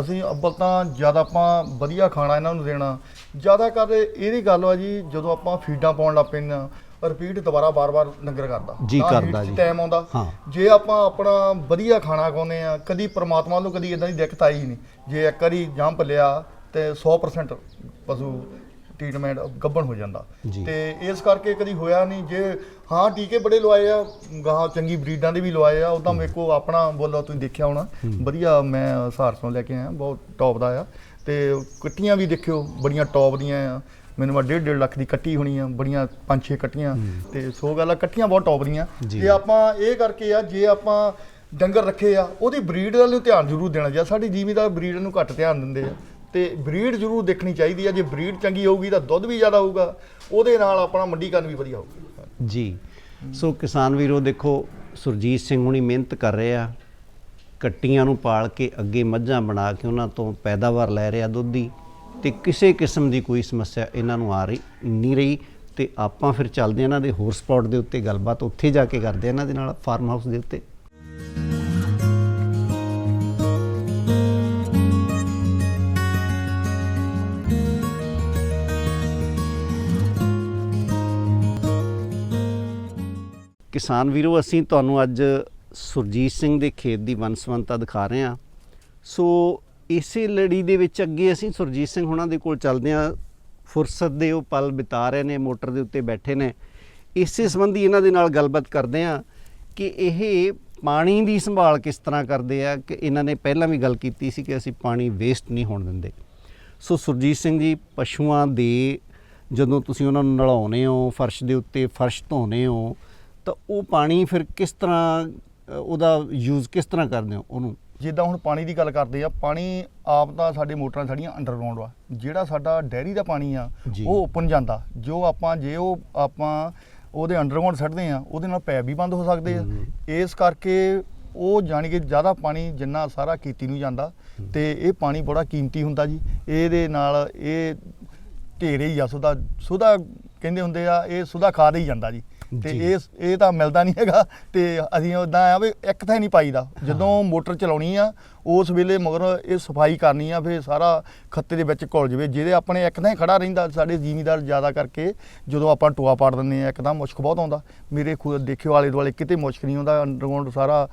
ਅਸੀਂ ਅੱਬਲ ਤਾਂ ਜ਼ਿਆਦਾ ਆਪਾਂ ਵਧੀਆ ਖਾਣਾ ਇਹਨਾਂ ਨੂੰ ਦੇਣਾ ਜ਼ਿਆਦਾ ਕਰ ਇਹਦੀ ਗੱਲ ਆ ਜੀ ਜਦੋਂ ਆਪਾਂ ਫੀਡਾਂ ਪਾਉਣ ਲੱਗ ਪੈਂਦੇ ਆ ਰਿਪੀਟ ਦੁਬਾਰਾ ਬਾਰ-ਬਾਰ ਲੰਗਰ ਕਰਦਾ ਜੀ, ਕਰਦਾ ਜੀ। ਟਾਈਮ ਆਉਂਦਾ। ਜੇ ਆਪਾਂ ਆਪਣਾ ਵਧੀਆ ਖਾਣਾ ਖਾਉਂਦੇ ਆ ਕਦੀ ਪ੍ਰਮਾਤਮਾ ਵੱਲੋਂ ਕਦੀ ਇਦਾਂ ਦੀ ਦਿੱਕਤ ਆਈ ਨਹੀਂ ਜੇ ਇੱਕ ਵਾਰੀ ਜੰਪ ਲਿਆ ਤੇ 100% ਪਸ਼ੂ ਟ੍ਰੀਟਮੈਂਟ ਗੱਭਣ ਹੋ ਜਾਂਦਾ। ਜੀ। ਤੇ ਇਸ ਕਰਕੇ ਕਦੀ ਹੋਇਆ ਨਹੀਂ। ਜੇ ਹਾਂ ਟੀਕੇ ਬੜੇ ਲਵਾਏ ਆ ਗਾਹਾਂ ਚੰਗੀ ਬਰੀਡਾਂ ਦੇ ਵੀ ਲਵਾਏ ਆ ਉਦਾਂ ਮੇਰੇ ਕੋ ਆਪਣਾ ਬੋਲੋ ਤੁਸੀਂ ਦੇਖਿਆ ਹੋਣਾ। ਵਧੀਆ ਮੈਂ ਸਹਾਰਸੋਂ ਲੈ ਕੇ ਆਇਆ ਬਹੁਤ ਟੌਪ ਦਾ ਆ। ਤੇ ਕੱਟੀਆਂ ਵੀ ਦੇਖਿਓ ਬੜੀਆਂ ਟੌਪ ਦੀਆਂ ਆ। ਮੈਨੂੰ ਆ 1.5 ਲੱਖ ਦੀ ਕੱਟੀ ਹੋਣੀ ਆ ਬੜੀਆਂ 5-6 ਕੱਟੀਆਂ। ਤੇ ਸੋ ਗੱਲ ਆ ਕੱਟੀਆਂ ਬਹੁਤ ਟੌਪ ਦੀਆਂ। ਜੀ। ਤੇ ਆਪਾਂ ਇਹ ਕਰਕੇ ਆ ਜੇ ਆਪਾਂ ਡੰਗਰ ਰੱਖੇ ਆ ਉਹਦੀ ਬਰੀਡ ਵੱਲ ਨੂੰ ਧਿਆਨ ਜ਼ਰੂਰ ਦੇਣਾ ਚਾਹੀਦਾ। ਸਾਡੀ ਜ਼ਿਮੀਦਾਰ ਬਰੀਡ ਨੂੰ ਘੱਟ ਧਿਆਨ ਦਿੰਦੇ ਆ। ਤੇ ਬਰੀਡ ਜ਼ਰੂਰ ਦੇਖਣੀ ਚਾਹੀਦੀ ਆ। ਜੇ ਬਰੀਡ ਚੰਗੀ ਹੋਊਗੀ ਤਾਂ ਦੁੱਧ ਵੀ ਜ਼ਿਆਦਾ ਹੋਊਗਾ। ਉਹਦੇ ਨਾਲ ਆਪਣਾ ਮੰਡੀਕਰਨ ਵੀ ਵਧੀਆ ਹੋਊਗਾ। ਜੀ। ਸੋ ਕਿਸਾਨ ਵੀਰੋ, ਦੇਖੋ, ਸੁਰਜੀਤ ਸਿੰਘ ਹੁਣੀ ਮਿਹਨਤ ਕਰ ਰਹੇ ਆ। ਕੱਟੀਆਂ ਨੂੰ ਪਾਲ ਕੇ ਅੱਗੇ ਮੱਝਾਂ ਬਣਾ ਕੇ ਉਹਨਾਂ ਤੋਂ ਪੈਦਾਵਾਰ ਲੈ ਰਿਹਾ ਦੁੱਧ ਦੀ। ਤੇ ਕਿਸੇ ਕਿਸਮ ਦੀ ਕੋਈ ਸਮੱਸਿਆ ਇਹਨਾਂ ਨੂੰ ਆ ਰਹੀ, ਨਹੀਂ ਰਹੀ। ਤੇ ਆਪਾਂ ਫਿਰ ਚੱਲਦੇ ਹਾਂ ਇਹਨਾਂ ਦੇ ਹੋਰ ਸਪੌਟ ਦੇ ਉੱਤੇ ਗੱਲਬਾਤ। ਉੱਥੇ ਜਾ ਕੇ ਕਰਦੇ ਹਾਂ ਇਹਨਾਂ ਦੇ ਨਾਲ, ਫਾਰਮ ਹਾਊਸ ਦੇ ਉੱਤੇ। ਕਿਸਾਨ ਵੀਰੋ, ਅਸੀਂ ਤੁਹਾਨੂੰ ਅੱਜ ਸੁਰਜੀਤ ਸਿੰਘ ਦੇ ਖੇਤ ਦੀ ਵਨਸਵੰਤਾ ਦਿਖਾ ਰਹੇ ਹਾਂ। ਸੋ ਇਸੇ ਲੜੀ ਦੇ ਵਿੱਚ ਅੱਗੇ ਅਸੀਂ ਸੁਰਜੀਤ ਸਿੰਘ ਹੁਣਾਂ ਦੇ ਕੋਲ ਚੱਲਦੇ ਹਾਂ। ਫੁਰਸਤ ਦੇ ਉਹ ਪਲ ਬਿਤਾ ਰਹੇ ਨੇ, ਮੋਟਰ ਦੇ ਉੱਤੇ ਬੈਠੇ ਨੇ। ਇਸੇ ਸੰਬੰਧੀ ਇਹਨਾਂ ਦੇ ਨਾਲ ਗੱਲਬਾਤ ਕਰਦੇ ਹਾਂ ਕਿ ਇਹ ਪਾਣੀ ਦੀ ਸੰਭਾਲ ਕਿਸ ਤਰ੍ਹਾਂ ਕਰਦੇ ਆ, ਕਿ ਇਹਨਾਂ ਨੇ ਪਹਿਲਾਂ ਵੀ ਗੱਲ ਕੀਤੀ ਸੀ ਕਿ ਅਸੀਂ ਪਾਣੀ ਵੇਸਟ ਨਹੀਂ ਹੋਣ ਦਿੰਦੇ। ਸੋ ਸੁਰਜੀਤ ਸਿੰਘ ਜੀ, ਪਸ਼ੂਆਂ ਦੇ ਜਦੋਂ ਤੁਸੀਂ ਉਹਨਾਂ ਨੂੰ ਨਲਾਉਂਦੇ ਹੋ, ਫਰਸ਼ ਦੇ ਉੱਤੇ ਫਰਸ਼ ਧੋਨੇ ਹੋ ਤਾਂ ਉਹ ਪਾਣੀ ਫਿਰ ਕਿਸ ਤਰ੍ਹਾਂ ਅ, ਉਹਦਾ ਯੂਜ਼ ਕਿਸ ਤਰ੍ਹਾਂ ਕਰਦੇ ਹੋ ਉਹਨੂੰ? ਜਿੱਦਾਂ ਹੁਣ ਪਾਣੀ ਦੀ ਗੱਲ ਕਰਦੇ ਆ ਪਾਣੀ ਆਪ ਤਾਂ ਸਾਡੇ ਮੋਟਰਾਂ ਸਾਡੀਆਂ ਅੰਡਰਗਰਾਉਂਡ ਵਾ ਜਿਹੜਾ ਸਾਡਾ ਡੈਰੀ ਦਾ ਪਾਣੀ ਆ ਜੀ। ਉਹ ਓਪਨ ਜਾਂਦਾ। ਜੋ ਆਪਾਂ ਜੇ ਉਹ ਆਪਾਂ ਉਹਦੇ ਅੰਡਰਗਰਾਉਂਡ ਛੱਡਦੇ ਆ ਉਹਦੇ ਨਾਲ ਪੈਪ ਵੀ ਬੰਦ ਹੋ ਸਕਦੇ ਆ। ਇਸ ਕਰਕੇ ਉਹ ਜਾਣੀ ਕਿ ਜ਼ਿਆਦਾ ਪਾਣੀ ਜਿੰਨਾ ਸਾਰਾ ਕੀਤੀ ਨੂੰ ਜਾਂਦਾ ਤੇ ਇਹ ਪਾਣੀ ਬੜਾ ਕੀਮਤੀ ਹੁੰਦਾ ਜੀ। ਇਹਦੇ ਨਾਲ ਇਹ ਢੇਰੇ ਹੀ ਆ ਸੁਦਾ ਸੁਦਾ ਕਹਿੰਦੇ ਹੁੰਦੇ ਆ ਇਹ ਸੁਦਾ ਖਾ ਦੇ ਹੀ ਜਾਂਦਾ ਜੀ। ਤੇ। ਇਹ ਇਹ ਤਾਂ ਮਿਲਦਾ ਨਹੀਂ ਹੈਗਾ ਤੇ ਅਸੀਂ ਉਦਾਂ ਆ ਵੀ ਇੱਕ ਥਾਂ ਨਹੀਂ ਪਾਈਦਾ। ਜਦੋਂ ਮੋਟਰ ਚਲਾਉਣੀ ਆ ਉਸ ਵੇਲੇ ਮਗਰ ਇਹ ਸਫ਼ਾਈ ਕਰਨੀ ਆ ਫਿਰ ਸਾਰਾ ਖੱਤੇ ਦੇ ਵਿੱਚ ਘੁਲ ਜਵੇ। ਜਿਹਦੇ ਆਪਣੇ ਇੱਕ ਥਾਂ ਹੀ ਖੜਾ ਰਹਿੰਦਾ ਸਾਡੇ ਜ਼ਿਮੀਦਾਰ ਜ਼ਿਆਦਾ ਕਰਕੇ ਜਦੋਂ ਆਪਾਂ ਟੋਆ ਪਾੜ ਦਿੰਦੇ ਆ ਇੱਕਦਮ ਮੁਸ਼ਕ ਬਹੁਤ ਆਉਂਦਾ। ਮੇਰੇ ਖੁਦ ਦੇਖਿਓ ਆਲੇ ਦੁਆਲੇ ਕਿਤੇ ਮੁਸ਼ਕ ਨਹੀਂ ਆਉਂਦਾ ਅੰਡਰਗਰਾਉਂਡ ਸਾਰਾ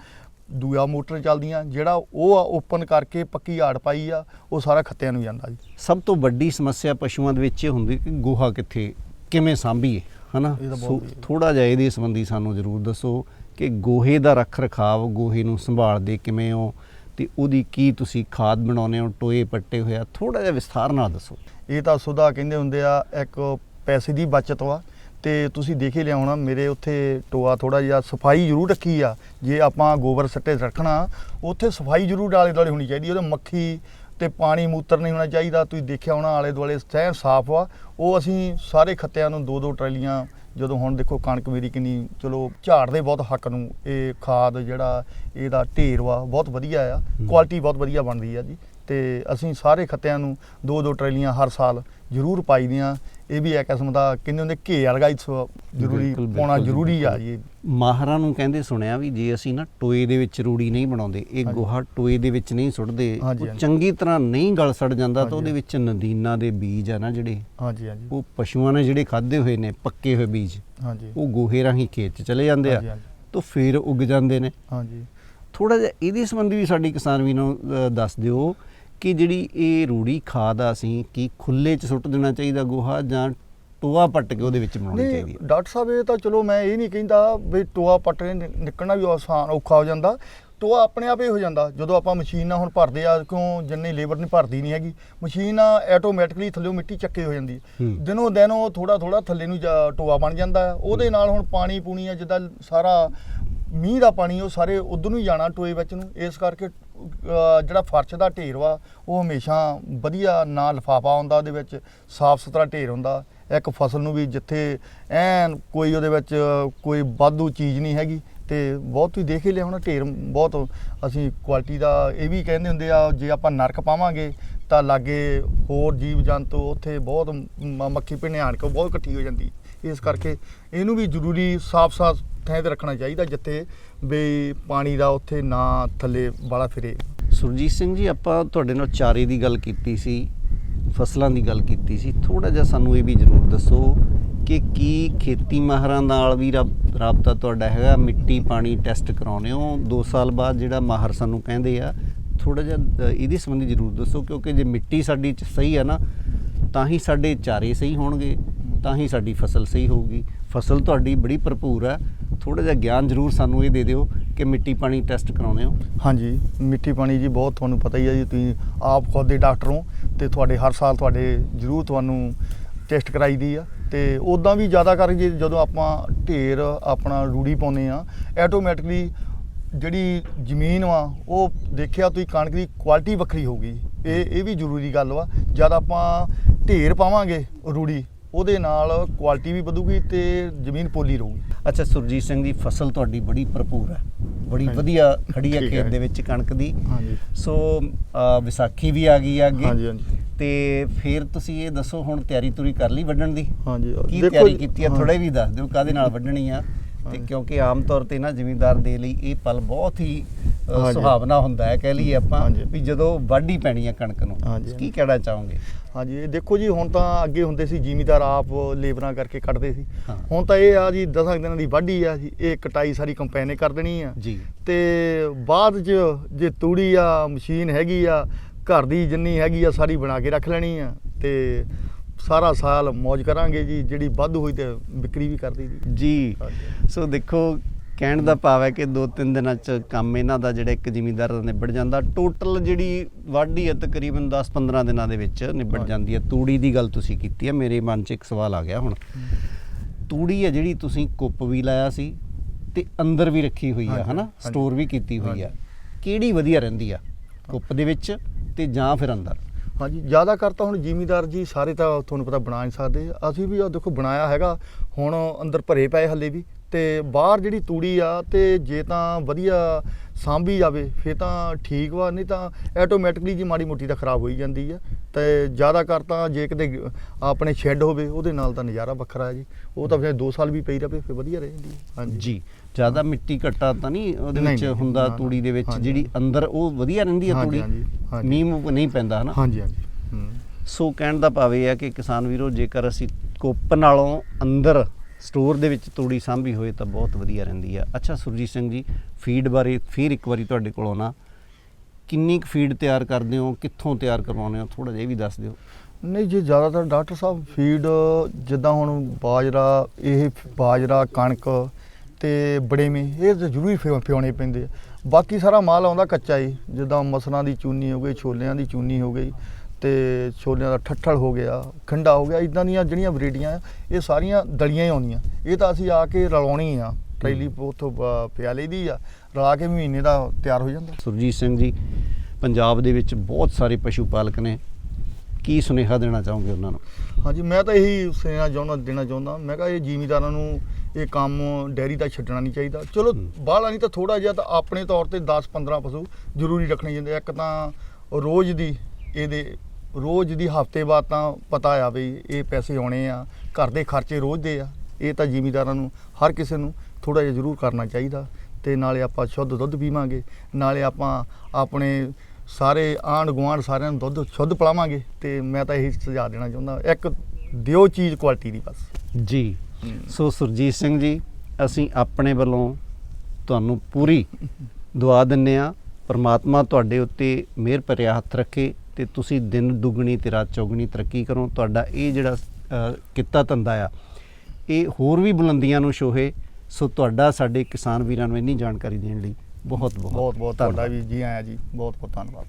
ਦੂਆ ਮੋਟਰ ਚੱਲਦੀਆਂ ਜਿਹੜਾ ਉਹ ਆ ਓਪਨ ਕਰਕੇ ਪੱਕੀ ਆੜ ਪਾਈ ਆ ਉਹ ਸਾਰਾ ਖੱਤਿਆਂ ਨੂੰ ਜਾਂਦਾ ਜੀ। ਸਭ ਤੋਂ ਵੱਡੀ ਸਮੱਸਿਆ ਪਸ਼ੂਆਂ ਦੇ ਵਿੱਚ ਇਹ ਹੁੰਦੀ ਕਿ ਗੋਹਾ ਕਿੱਥੇ ਕਿਵੇਂ ਸਾਂਭੀਏ? ਹਨਾ। ਥੋੜਾ ਜਿਹਾ ਇਹਦੇ ਸੰਬੰਧੀ ਸਾਨੂੰ ਜ਼ਰੂਰ ਦੱਸੋ ਕਿ ਗੋਹੇ ਦਾ ਰੱਖ ਰਖਾਵ ਗੋਹੇ ਨੂੰ ਸੰਭਾਲਦੇ ਕਿਵੇਂ ਹੋ ਤੇ ਉਹਦੀ ਕੀ ਤੁਸੀਂ ਖਾਦ ਬਣਾਉਂਦੇ ਹੋ ਟੋਏ ਪੱਟੇ ਹੋਇਆ ਥੋੜਾ ਜਿਹਾ ਵਿਸਥਾਰ ਨਾਲ ਦੱਸੋ। ਇਹ ਤਾਂ ਸੁਦਾ ਕਹਿੰਦੇ ਹੁੰਦੇ ਆ ਇੱਕ ਪੈਸੇ ਦੀ ਬਚਤ ਵਾ। ਤੇ ਤੁਸੀਂ ਦੇਖ ਹੀ ਲਿਆ ਹੋਣਾ ਮੇਰੇ ਉੱਥੇ ਟੋਆ ਥੋੜਾ ਜਿਹਾ ਸਫ਼ਾਈ ਜ਼ਰੂਰ ਰੱਖੀ ਆ। ਜੇ ਆਪਾਂ ਗੋਬਰ ਸੱਟੇ ਰੱਖਣਾ ਉੱਥੇ ਸਫ਼ਾਈ ਜ਼ਰੂਰ ਆਲੇ ਦੁਆਲੇ ਹੋਣੀ ਚਾਹੀਦੀ ਉਹਦੇ ਮੱਖੀ ਤੇ ਪਾਣੀ ਮੂਤਰ ਨਹੀਂ ਹੋਣਾ ਚਾਹੀਦਾ। ਤੁਸੀਂ ਦੇਖਿਆ ਹੋਣਾ ਆਲੇ ਦੁਆਲੇ ਸਹਿ ਸਾਫ਼ ਵਾ ਉਹ ਅਸੀਂ ਸਾਰੇ ਖੱਤਿਆਂ ਨੂੰ ਦੋ ਦੋ ਟਰਾਲੀਆਂ ਜਦੋਂ ਹੁਣ ਦੇਖੋ ਕਣਕ ਮੇਰੀ ਕਿੰਨੀ ਚਲੋ ਝਾੜਦੇ ਬਹੁਤ ਹੱਕ ਨੂੰ ਇਹ ਖਾਦ ਜਿਹੜਾ ਇਹਦਾ ਢੇਰ ਵਾ ਬਹੁਤ ਵਧੀਆ ਆ। ਕੁਆਲਿਟੀ ਬਹੁਤ ਵਧੀਆ ਬਣਦੀ ਆ ਜੀ। ਤੇ ਅਸੀਂ ਸਾਰੇ ਖੱਤਿਆਂ ਨੂੰ ਦੋ ਦੋ ਟਰੇਲੀਆਂ ਹਰ ਸਾਲ ਜ਼ਰੂਰ ਪਾਈਦੀਆਂ ਇਹ ਵੀ ਇੱਕ ਕਿਸਮ ਦਾ ਕਹਿੰਦੇ ਹੁੰਦੇ ਘੇ ਵਰਗਾ ਹੀ ਜ਼ਰੂਰੀ ਪਾਉਣਾ ਜ਼ਰੂਰੀ ਆ। ਜੀ ਮਾਹਰਾਂ ਨੂੰ ਕਹਿੰਦੇ ਸੁਣਿਆ ਵੀ ਜੇ ਅਸੀਂ ਨਾ ਟੋਏ ਦੇ ਵਿੱਚ ਰੂੜੀ ਨਹੀਂ ਬਣਾਉਂਦੇ ਇਹ। ਗੋਹਾ ਟੋਏ ਦੇ ਵਿੱਚ ਨਹੀਂ ਸੁੱਟਦੇ ਉਹ। ਚੰਗੀ ਤਰ੍ਹਾਂ ਨਹੀਂ ਗਲ ਸੜ ਜਾਂਦਾ ਤਾਂ ਉਹਦੇ ਵਿੱਚ ਨਦੀਨਾਂ ਦੇ ਬੀਜ ਆ ਨਾ ਜਿਹੜੇ ਹਾਂਜੀ ਹਾਂਜੀ ਉਹ ਪਸ਼ੂਆਂ ਨੇ ਜਿਹੜੇ ਖਾਦੇ ਹੋਏ ਨੇ ਪੱਕੇ ਹੋਏ ਬੀਜ ਹਾਂਜੀ ਉਹ ਗੋਹੇ ਰਾਹੀਂ ਖੇਤ 'ਚ ਚਲੇ ਜਾਂਦੇ ਆ। ਤਾਂ ਫਿਰ ਉੱਗ ਜਾਂਦੇ ਨੇ ਹਾਂਜੀ ਥੋੜਾ ਜਿਹਾ ਇਹਦੇ ਸੰਬੰਧੀ ਵੀ ਸਾਡੀ ਕਿਸਾਨ ਵੀ ਨੂੰ ਦੱਸ ਦਿਓ ਕਿ ਜਿਹੜੀ ਇਹ ਰੂੜੀ ਖਾਦ ਆ ਅਸੀਂ ਕੀ ਖੁੱਲੇ 'ਚ ਸੁੱਟ ਦੇਣਾ ਚਾਹੀਦਾ ਗੋਹਾ ਜਾਂ ਟੋਆ ਪੱਟ ਕੇ ਉਹਦੇ ਵਿੱਚ ਬਣਾਉਣੀ ਚਾਹੀਦੀ ਹੈ ਡਾਕਟਰ ਸਾਹਿਬ ਇਹ ਤਾਂ ਚਲੋ ਮੈਂ ਇਹ ਨਹੀਂ ਕਹਿੰਦਾ ਵੀ ਟੋਆ ਪੱਟ ਕੇ ਨਿਕਲਣਾ ਵੀ ਆਸਾਨ ਔਖਾ ਹੋ ਜਾਂਦਾ। ਟੋਆ ਆਪਣੇ ਆਪ ਹੀ ਹੋ ਜਾਂਦਾ ਜਦੋਂ ਆਪਾਂ ਮਸ਼ੀਨ ਨਾਲ ਹੁਣ ਭਰਦੇ ਆ ਕਿਉਂ ਜਿੰਨੀ ਲੇਬਰ ਨਹੀਂ ਭਰਦੀ ਨਹੀਂ ਹੈਗੀ ਮਸ਼ੀਨ ਆਟੋਮੈਟਿਕਲੀ ਥੱਲੇੋਂ ਮਿੱਟੀ ਚੱਕੇ ਹੋ ਜਾਂਦੀ। ਦਿਨੋਂ ਦਿਨ ਉਹ ਥੋੜਾ ਥੋੜਾ ਥੱਲੇ ਨੂੰ ਟੋਆ ਬਣ ਜਾਂਦਾ ਉਹਦੇ ਨਾਲ ਹੁਣ ਪਾਣੀ ਪੂਣੀ ਆ ਜਿੱਦਾਂ ਸਾਰਾ ਮੀਂਹ ਦਾ ਪਾਣੀ ਉਹ ਸਾਰੇ ਉਧਰ ਨੂੰ ਹੀ ਜਾਣਾ ਟੋਏ ਵਿੱਚ ਨੂੰ। ਇਸ ਕਰਕੇ ਜਿਹੜਾ ਫਰਸ਼ ਦਾ ਢੇਰ ਵਾ, ਉਹ ਹਮੇਸ਼ਾ ਵਧੀਆ ਨਾ ਲਫਾਫਾ ਆਉਂਦਾ ਉਹਦੇ ਵਿੱਚ, ਸਾਫ਼ ਸੁਥਰਾ ਢੇਰ ਹੁੰਦਾ। ਇੱਕ ਫਸਲ ਨੂੰ ਵੀ ਜਿੱਥੇ ਐਨ ਕੋਈ ਉਹਦੇ ਵਿੱਚ ਕੋਈ ਵਾਧੂ ਚੀਜ਼ ਨਹੀਂ ਹੈਗੀ, ਤੇ ਬਹੁਤ ਤੁਸੀਂ ਦੇਖ ਹੀ ਲਿਆ ਹੋਣਾ, ਢੇਰ ਬਹੁਤ ਅਸੀਂ ਕੁਆਲਿਟੀ ਦਾ ਇਹ ਵੀ ਕਹਿੰਦੇ ਹੁੰਦੇ ਆ, ਜੇ ਆਪਾਂ ਨਰਕ ਪਾਵਾਂਗੇ, ਤਾਂ ਲਾਗੇ ਹੋਰ ਜੀਵ ਜੰਤੂ ਉੱਥੇ ਬਹੁਤ ਮ- ਮੱਖੀ ਭਿਣਿਆਣ ਕੇ ਬਹੁਤ ਇਕੱਠੀ ਹੋ ਜਾਂਦੀ। ਇਸ ਕਰਕੇ ਇਹਨੂੰ ਵੀ ਜ਼ਰੂਰੀ ਸਾਫ਼-ਸਾਫ਼ ਥਾਂ ਤੇ ਰੱਖਣਾ ਚਾਹੀਦਾ, ਜਿੱਥੇ ਵੀ ਪਾਣੀ ਦਾ ਉੱਥੇ ਨਾ ਥੱਲੇ ਵਾਲਾ ਫਿਰੇ। ਸੁਰਜੀਤ ਸਿੰਘ ਜੀ ਆਪਾਂ ਤੁਹਾਡੇ ਨਾਲ ਚਾਰੇ ਦੀ ਗੱਲ ਕੀਤੀ ਸੀ ਫਸਲਾਂ ਦੀ ਗੱਲ ਕੀਤੀ ਸੀ। ਥੋੜਾ ਜਿਹਾ ਸਾਨੂੰ ਇਹ ਵੀ ਜ਼ਰੂਰ ਦੱਸੋ ਕਿ ਕੀ ਖੇਤੀ ਮਾਹਰਾਂ ਨਾਲ ਵੀ ਰਾਬ- ਰਾਬਤਾ ਤੁਹਾਡਾ ਹੈਗਾ? ਮਿੱਟੀ ਪਾਣੀ ਟੈਸਟ ਕਰਾਉਨੇ ਹੋ। 2 ਸਾਲ ਬਾਅਦ ਜਿਹੜਾ ਮਾਹਰ ਸਾਨੂੰ ਕਹਿੰਦੇ ਆ ਥੋੜਾ ਜਿਹਾ ਅ, ਇਹਦੇ ਸੰਬੰਧੀ ਜ਼ਰੂਰ ਦੱਸੋ ਕਿਉਂਕਿ ਜੇ ਮਿੱਟੀ ਸਾਡੀ ਚ ਸਹੀ ਆ ਨਾ ਤਾਂ ਹੀ ਸਾਡੇ ਚਾਰੇ ਸਹੀ ਹੋਣਗੇ ਤਾਂ ਹੀ ਸਾਡੀ ਫਸਲ ਸਹੀ ਹੋਊਗੀ। ਫਸਲ ਤੁਹਾਡੀ ਬੜੀ ਭਰਪੂਰ ਆ। ਥੋੜਾ ਜਿਹਾ ਗਿਆਨ ਜ਼ਰੂਰ ਸਾਨੂੰ ਇਹ ਦੇ ਦਿਓ ਕਿ ਮਿੱਟੀ ਪਾਣੀ ਟੈਸਟ ਕਰਾਉਨੇ ਹੋ। ਹਾਂਜੀ, ਮਿੱਟੀ ਪਾਣੀ ਜੀ ਬਹੁਤ ਤੁਹਾਨੂੰ ਪਤਾ ਹੀ ਹੈ ਜੀ, ਤੁਸੀਂ ਆਪ ਖੁਦ ਦੇ ਡਾਕਟਰ ਹੋ ਤੇ ਤੁਹਾਡੇ ਹਰ ਸਾਲ ਤੁਹਾਡੇ ਜ਼ਰੂਰ ਤੁਹਾਨੂੰ ਟੈਸਟ ਕਰਾਈ ਦੀ ਆ ਤੇ ਉਦਾਂ ਵੀ ਜ਼ਿਆਦਾ ਕਰ ਜੇ ਜਦੋਂ ਆਪਾਂ ਢੇਰ ਆਪਣਾ ਰੂੜੀ ਪਾਉਂਦੇ ਆ ਆਟੋਮੈਟਿਕਲੀ ਜਿਹੜੀ ਜ਼ਮੀਨ ਵਾ, ਉਹ ਦੇਖਿਆ ਤੁਸੀਂ ਕਣਕ ਦੀ ਕੁਆਲਿਟੀ ਵੱਖਰੀ ਹੋਊਗੀ। ਇਹ ਇਹ ਵੀ ਜ਼ਰੂਰੀ ਗੱਲ ਵਾ, ਜਦ ਆਪਾਂ ਢੇਰ ਪਾਵਾਂਗੇ ਰੂੜੀ ਉਹਦੇ ਨਾਲ ਕੁਆਲਿਟੀ ਵੀ ਵਧੂਗੀ ਤੇ ਜ਼ਮੀਨ ਪੋਲੀ ਰਹੂਗੀ ਅੱਛਾ ਸੁਰਜੀਤ ਸਿੰਘ ਦੀ ਫਸਲ ਤੁਹਾਡੀ ਬੜੀ ਭਰਪੂਰ ਹੈ ਬੜੀ। ਵਧੀਆ ਖੜੀ ਹੈ ਖੇਤ। ਦੇ ਵਿੱਚ ਕਣਕ ਦੀ ਹਾਂਜੀ ਸੋ ਵਿਸਾਖੀ ਵੀ ਆ ਗਈ ਆ ਅੱਗੇ ਹਾਂਜੀ ਹਾਂਜੀ ਤੇ ਫਿਰ ਤੁਸੀਂ ਇਹ ਦੱਸੋ ਹੁਣ ਤਿਆਰੀ ਤੁਰੀ ਕਰ ਲਈ ਵੱਢਣ ਦੀ ਹਾਂਜੀ ਕੀ ਤਿਆਰੀ ਕੀਤੀ ਆ ਹਾਂ। ਥੋੜੇ ਵੀ ਦੱਸ ਦਿਓ ਕਾਦੇ ਨਾਲ ਵੱਢਣੀ ਆ ਤੇ। ਕਿਉਂਕਿ ਆਮ ਤੌਰ ਤੇ ਨਾ ਜ਼ਿਮੀਂਦਾਰ ਦੇ ਲਈ ਇਹ ਪਲ ਬਹੁਤ ਹੀ। ਸੁਹਾਵਣਾ ਹੁੰਦਾ ਹੈ ਕਹਿ ਲਈਏ ਆਪਾਂ। ਵੀ ਜਦੋਂ ਵਾਢੀ ਪੈਣੀ ਆ ਕਣਕ ਨੂੰ। ਕੀ ਕਹਿਣਾ ਚਾਹੋਗੇ ਹਾਂਜੀ ਇਹ ਦੇਖੋ ਜੀ ਹੁਣ ਤਾਂ ਅੱਗੇ ਹੁੰਦੇ ਸੀ ਜ਼ਿਮੀਦਾਰ ਆਪ ਲੇਬਰਾਂ ਕਰਕੇ ਕੱਢਦੇ ਸੀ ਹਾਂ। ਹੁਣ ਤਾਂ ਇਹ ਆ ਜੀ 10 ਦਿਨਾਂ ਦੀ ਵਾਢੀ ਆ ਜੀ ਇਹ ਕਟਾਈ ਸਾਰੀ ਕੰਪੈਨ ਨੇ ਕਰ ਦੇਣੀ ਆ ਜੀ ਤੇ ਬਾਅਦ 'ਚ ਜੇ ਤੂੜੀ ਆ ਮਸ਼ੀਨ ਹੈਗੀ ਆ ਘਰ ਦੀ ਜਿੰਨੀ ਹੈਗੀ ਆ ਸਾਰੀ ਬਣਾ ਕੇ ਰੱਖ ਲੈਣੀ ਆ ਤੇ ਸਾਰਾ ਸਾਲ ਮौज ਕਰਾਂਗੇ ਜੀ ਜਿਹੜੀ ਵੱਧ ਹੋਈ ਤੇ ਵਿਕਰੀ ਵੀ ਕਰ ਦਈਦੀ ਜੀ। ਸੋ ਦੇਖੋ ਕਹਿਣ ਦਾ ਭਾਵ ਹੈ ਕਿ ਦੋ ਤਿੰਨ ਦਿਨਾਂ ਚ ਕੰਮ ਇਹਨਾਂ ਦਾ ਜਿਹੜਾ ਇੱਕ ਜ਼ਿਮੀਂਦਾਰ ਦਾ ਨਿਬੜ ਜਾਂਦਾ। ਟੋਟਲ ਜਿਹੜੀ ਵਾਢੀ ਹੈ ਤਕਰੀਬਨ 10-15 ਦਿਨਾਂ ਦੇ ਵਿੱਚ ਨਿਬੜ। ਜਾਂਦੀ ਹੈ। ਤੂੜੀ ਦੀ ਗੱਲ ਤੁਸੀਂ ਕੀਤੀ ਹੈ ਮੇਰੇ ਮਨ 'ਚ ਇੱਕ ਸਵਾਲ ਆ ਗਿਆ ਹੁਣ। ਤੂੜੀ ਹੈ ਜਿਹੜੀ ਤੁਸੀਂ ਕੁੱਪ ਵੀ ਲਾਇਆ ਸੀ ਤੇ ਅੰਦਰ ਵੀ ਰੱਖੀ ਹੋਈ ਆ ਹਨਾ। ਸਟੋਰ ਵੀ ਕੀਤੀ ਹੋਈ ਆ। ਕਿਹੜੀ ਵਧੀਆ ਰਹਿੰਦੀ ਆ ਕੁੱਪ ਦੇ ਵਿੱਚ ਤੇ ਜਾਂ ਫਿਰ ਅੰਦਰ? ਹਾਂਜੀ ਜ਼ਿਆਦਾ ਕਰ ਤਾਂ ਹੁਣ ਜ਼ਿਮੀਦਾਰ ਜੀ ਸਾਰੇ ਤਾਂ ਤੁਹਾਨੂੰ ਪਤਾ ਬਣਾ ਨਹੀਂ ਸਕਦੇ। ਅਸੀਂ ਵੀ ਉਹ ਦੇਖੋ ਬਣਾਇਆ ਹੈਗਾ ਹੁਣ ਅੰਦਰ ਭਰੇ ਪਏ ਹੱਲੇ ਵੀ। ਤੇ ਬਾਹਰ ਜਿਹੜੀ ਤੂੜੀ ਆ ਤੇ ਜੇ ਤਾਂ ਵਧੀਆ ਸਾਂਭੀ ਜਾਵੇ ਫੇਰ ਤਾਂ ਠੀਕ ਵਾ ਨਹੀਂ ਤਾਂ ਆਟੋਮੈਟਿਕਲੀ ਜੀ ਮਾੜੀ ਮੋਟੀ ਤਾਂ ਖਰਾਬ ਹੋਈ ਜਾਂਦੀ ਆ। ਤੇ ਜ਼ਿਆਦਾ ਕਰ ਤਾਂ ਜੇ ਕਿਤੇ ਆਪਣੇ ਸ਼ੈੱਡ ਹੋਵੇ ਉਹਦੇ ਨਾਲ ਤਾਂ ਨਜ਼ਾਰਾ ਵੱਖਰਾ ਹੈ ਜੀ। ਉਹ ਤਾਂ ਫਿਰ 2 ਸਾਲ ਵੀ ਪਈ ਰਵੇ ਫਿਰ ਵਧੀਆ ਰਹਿੰਦੀ ਹੈ ਹਾਂਜੀ। ਜੀ ਜ਼ਿਆਦਾ ਮਿੱਟੀ ਘੱਟਾ ਤਾਂ ਨਹੀਂ ਉਹਦੇ ਵਿੱਚ ਹੁੰਦਾ। ਤੂੜੀ ਦੇ ਵਿੱਚ ਜਿਹੜੀ। ਅੰਦਰ ਉਹ ਵਧੀਆ ਰਹਿੰਦੀ ਹਾਂਜੀ, ਤੂੜੀ? ਹਾਂਜੀ, ਹਾਂਜੀ। ਮੀਂਹ ਮੂੰਹ ਨਹੀਂ ਪੈਂਦਾ ਹਨਾ? ਹਾਂਜੀ ਹਾਂਜੀ। ਸੋ ਕਹਿਣ ਦਾ ਭਾਵ ਹੈ ਕਿ ਕਿਸਾਨ ਵੀਰੋ ਜੇਕਰ ਅਸੀਂ ਕੁੱਪ ਨਾਲੋਂ ਅੰਦਰ ਸਟੋਰ ਦੇ ਵਿੱਚ ਤੂੜੀ ਸਾਂਭੀ ਹੋਏ ਤਾਂ ਬਹੁਤ ਵਧੀਆ ਰਹਿੰਦੀ ਆ। ਅੱਛਾ, ਸੁਰਜੀਤ ਸਿੰਘ ਜੀ ਫੀਡ ਬਾਰੇ ਫਿਰ ਇੱਕ ਵਾਰੀ ਤੁਹਾਡੇ ਕੋਲ ਆਉਣਾ। ਕਿੰਨੀ ਕੁ ਫੀਡ ਤਿਆਰ ਕਰਦੇ ਹੋ? ਕਿੱਥੋਂ ਤਿਆਰ ਕਰਵਾਉਂਦੇ ਹੋ? ਥੋੜਾ ਜਿਹਾ ਇਹ ਵੀ ਦੱਸ ਦਿਓ। ਨਹੀਂ ਜੀ, ਜ਼ਿਆਦਾਤਰ ਡਾਕਟਰ ਸਾਹਿਬ ਫੀਡ ਜਿੱਦਾਂ ਹੁਣ ਬਾਜਰਾ, ਇਹ ਬਾਜਰਾ, ਕਣਕ ਤੇ ਬੜੇਵੇਂ ਇਹ ਜ਼ਰੂਰੀ ਫਿਉ- ਫਿਉਣੇ ਪੈਂਦੇ ਆ। ਬਾਕੀ ਸਾਰਾ ਮਾਲ ਆਉਂਦਾ ਕੱਚਾ ਹੀ, ਜਿੱਦਾਂ ਮਸਰਾਂ ਦੀ ਚੂਨੀ ਹੋ ਗਈ, ਛੋਲਿਆਂ ਦੀ ਚੂਨੀ ਹੋ ਗਈ ਤੇ ਛੋਲਿਆਂ ਦਾ ਠੱਠਲ ਹੋ ਗਿਆ ਖੰਡਾ ਹੋ ਗਿਆ ਇਦਾਂ ਦੀਆਂ ਜਿਹੜੀਆਂ ਵੈਰਾਈਟੀਆਂ ਇਹ ਸਾਰੀਆਂ ਦਲੀਆਂ ਹੀ ਆਉਂਦੀਆਂ। ਇਹ ਤਾਂ ਅਸੀਂ ਆ ਕੇ ਰਲਾਉਣੀ ਆ ਟ੍ਰੇਲੀ ਉਥੋਂ ਪਿਆਲੇ ਦੀ ਆ ਰਲਾ ਕੇ ਮਹੀਨੇ ਦਾ ਤਿਆਰ ਹੋ ਜਾਂਦਾ। ਸੁਰਜੀਤ ਸਿੰਘ ਜੀ ਪੰਜਾਬ ਦੇ ਵਿੱਚ ਬਹੁਤ ਸਾਰੇ ਪਸ਼ੂ ਪਾਲਕ ਨੇ। ਕੀ ਸੁਨੇਹਾ ਦੇਣਾ ਚਾਹੋਗੇ ਉਹਨਾਂ ਨੂੰ? ਹਾਂਜੀ ਮੈਂ ਤਾਂ ਇਹੀ ਸੁਨੇਹਾ ਚਾਹੁੰਦਾ ਦੇਣਾ ਚਾਹੁੰਦਾ। ਮੈਂ ਕਿਹਾ ਇਹ ਜ਼ਿਮੀਦਾਰਾਂ ਨੂੰ ਇਹ ਕੰਮ ਡੈਰੀ ਦਾ ਛੱਡਣਾ ਨਹੀਂ ਚਾਹੀਦਾ। ਚਲੋ। ਬਾਹਲਾ ਨਹੀਂ ਤਾਂ ਥੋੜਾ ਜਿਹਾ ਤਾਂ ਆਪਣੇ ਤੌਰ ਤੇ 10-15 ਪਸ਼ੂ ਜ਼ਰੂਰੀ ਰੱਖਣੇ ਚਾਹੀਦੇ ਇੱਕ ਤਾਂ ਰੋਜ਼ ਦੀ ਇਹਦੇ ਰੋਜ਼ ਦੀ ਹਫ਼ਤੇ ਬਾਅਦ ਤਾਂ ਪਤਾ ਆ ਵੀ ਇਹ ਪੈਸੇ ਆਉਣੇ ਆ ਘਰ ਦੇ ਖਰਚੇ ਰੋਜ਼ ਦੇ ਆ। ਇਹ ਤਾਂ ਜ਼ਿਮੀਦਾਰਾਂ ਨੂੰ ਹਰ ਕਿਸੇ ਨੂੰ ਥੋੜਾ ਜਿਹਾ ਜ਼ਰੂਰ ਕਰਨਾ ਚਾਹੀਦਾ ਤੇ ਨਾਲੇ ਆਪਾਂ ਸ਼ੁੱਧ ਦੁੱਧ ਪੀਵਾਂਗੇ ਨਾਲੇ ਆਪਾਂ ਆਪਣੇ ਸਾਰੇ ਆਂਢ ਗੁਆਂਢ ਸਾਰਿਆਂ ਨੂੰ ਦੁੱਧ ਸ਼ੁੱਧ ਪਿਲਾਵਾਂਗੇ ਤੇ ਮੈਂ ਤਾਂ ਇਹੀ ਸੁਝਾਅ ਦੇਣਾ ਚਾਹੁੰਦਾ ਇੱਕ ਦਿਓ ਚੀਜ਼ ਕੁਆਲਿਟੀ ਦੀ ਬਸ। ਜੀ। ਸੋ ਸੁਰਜੀਤ ਸਿੰਘ ਜੀ ਅਸੀਂ ਆਪਣੇ ਵੱਲੋਂ ਤੁਹਾਨੂੰ ਪੂਰੀ ਦੁਆ ਦਿੰਨੇ ਆ ਪਰਮਾਤਮਾ ਤੁਹਾਡੇ ਉੱਤੇ ਮਿਹਰ ਭਰਿਆ ਹੱਥ ਰੱਖੇ ਤੇ ਤੁਸੀਂ ਦਿਨ ਦੁੱਗਣੀ ਤੇ ਰਾਤ ਚੌਗਣੀ ਤਰੱਕੀ ਕਰੋ। ਤੁਹਾਡਾ ਇਹ ਜਿਹੜਾ ਕਿੱਤਾ ਧੰਦਾ ਆ ਇਹ ਹੋਰ ਵੀ ਬੁਲੰਦੀਆਂ ਨੂੰ ਛੋਹੇ। ਸੋ ਤੁਹਾਡਾ ਸਾਡੇ ਕਿਸਾਨ ਵੀਰਾਂ ਨੂੰ ਇੰਨੀ ਜਾਣਕਾਰੀ ਦੇਣ ਲਈ ਬਹੁਤ ਬਹੁਤ ਬਹੁਤ ਬਹੁਤ ਤੁਹਾਡਾ। ਵੀ ਜੀ ਆਇਆਂ ਜੀ ਬਹੁਤ ਬਹੁਤ ਧੰਨਵਾਦ।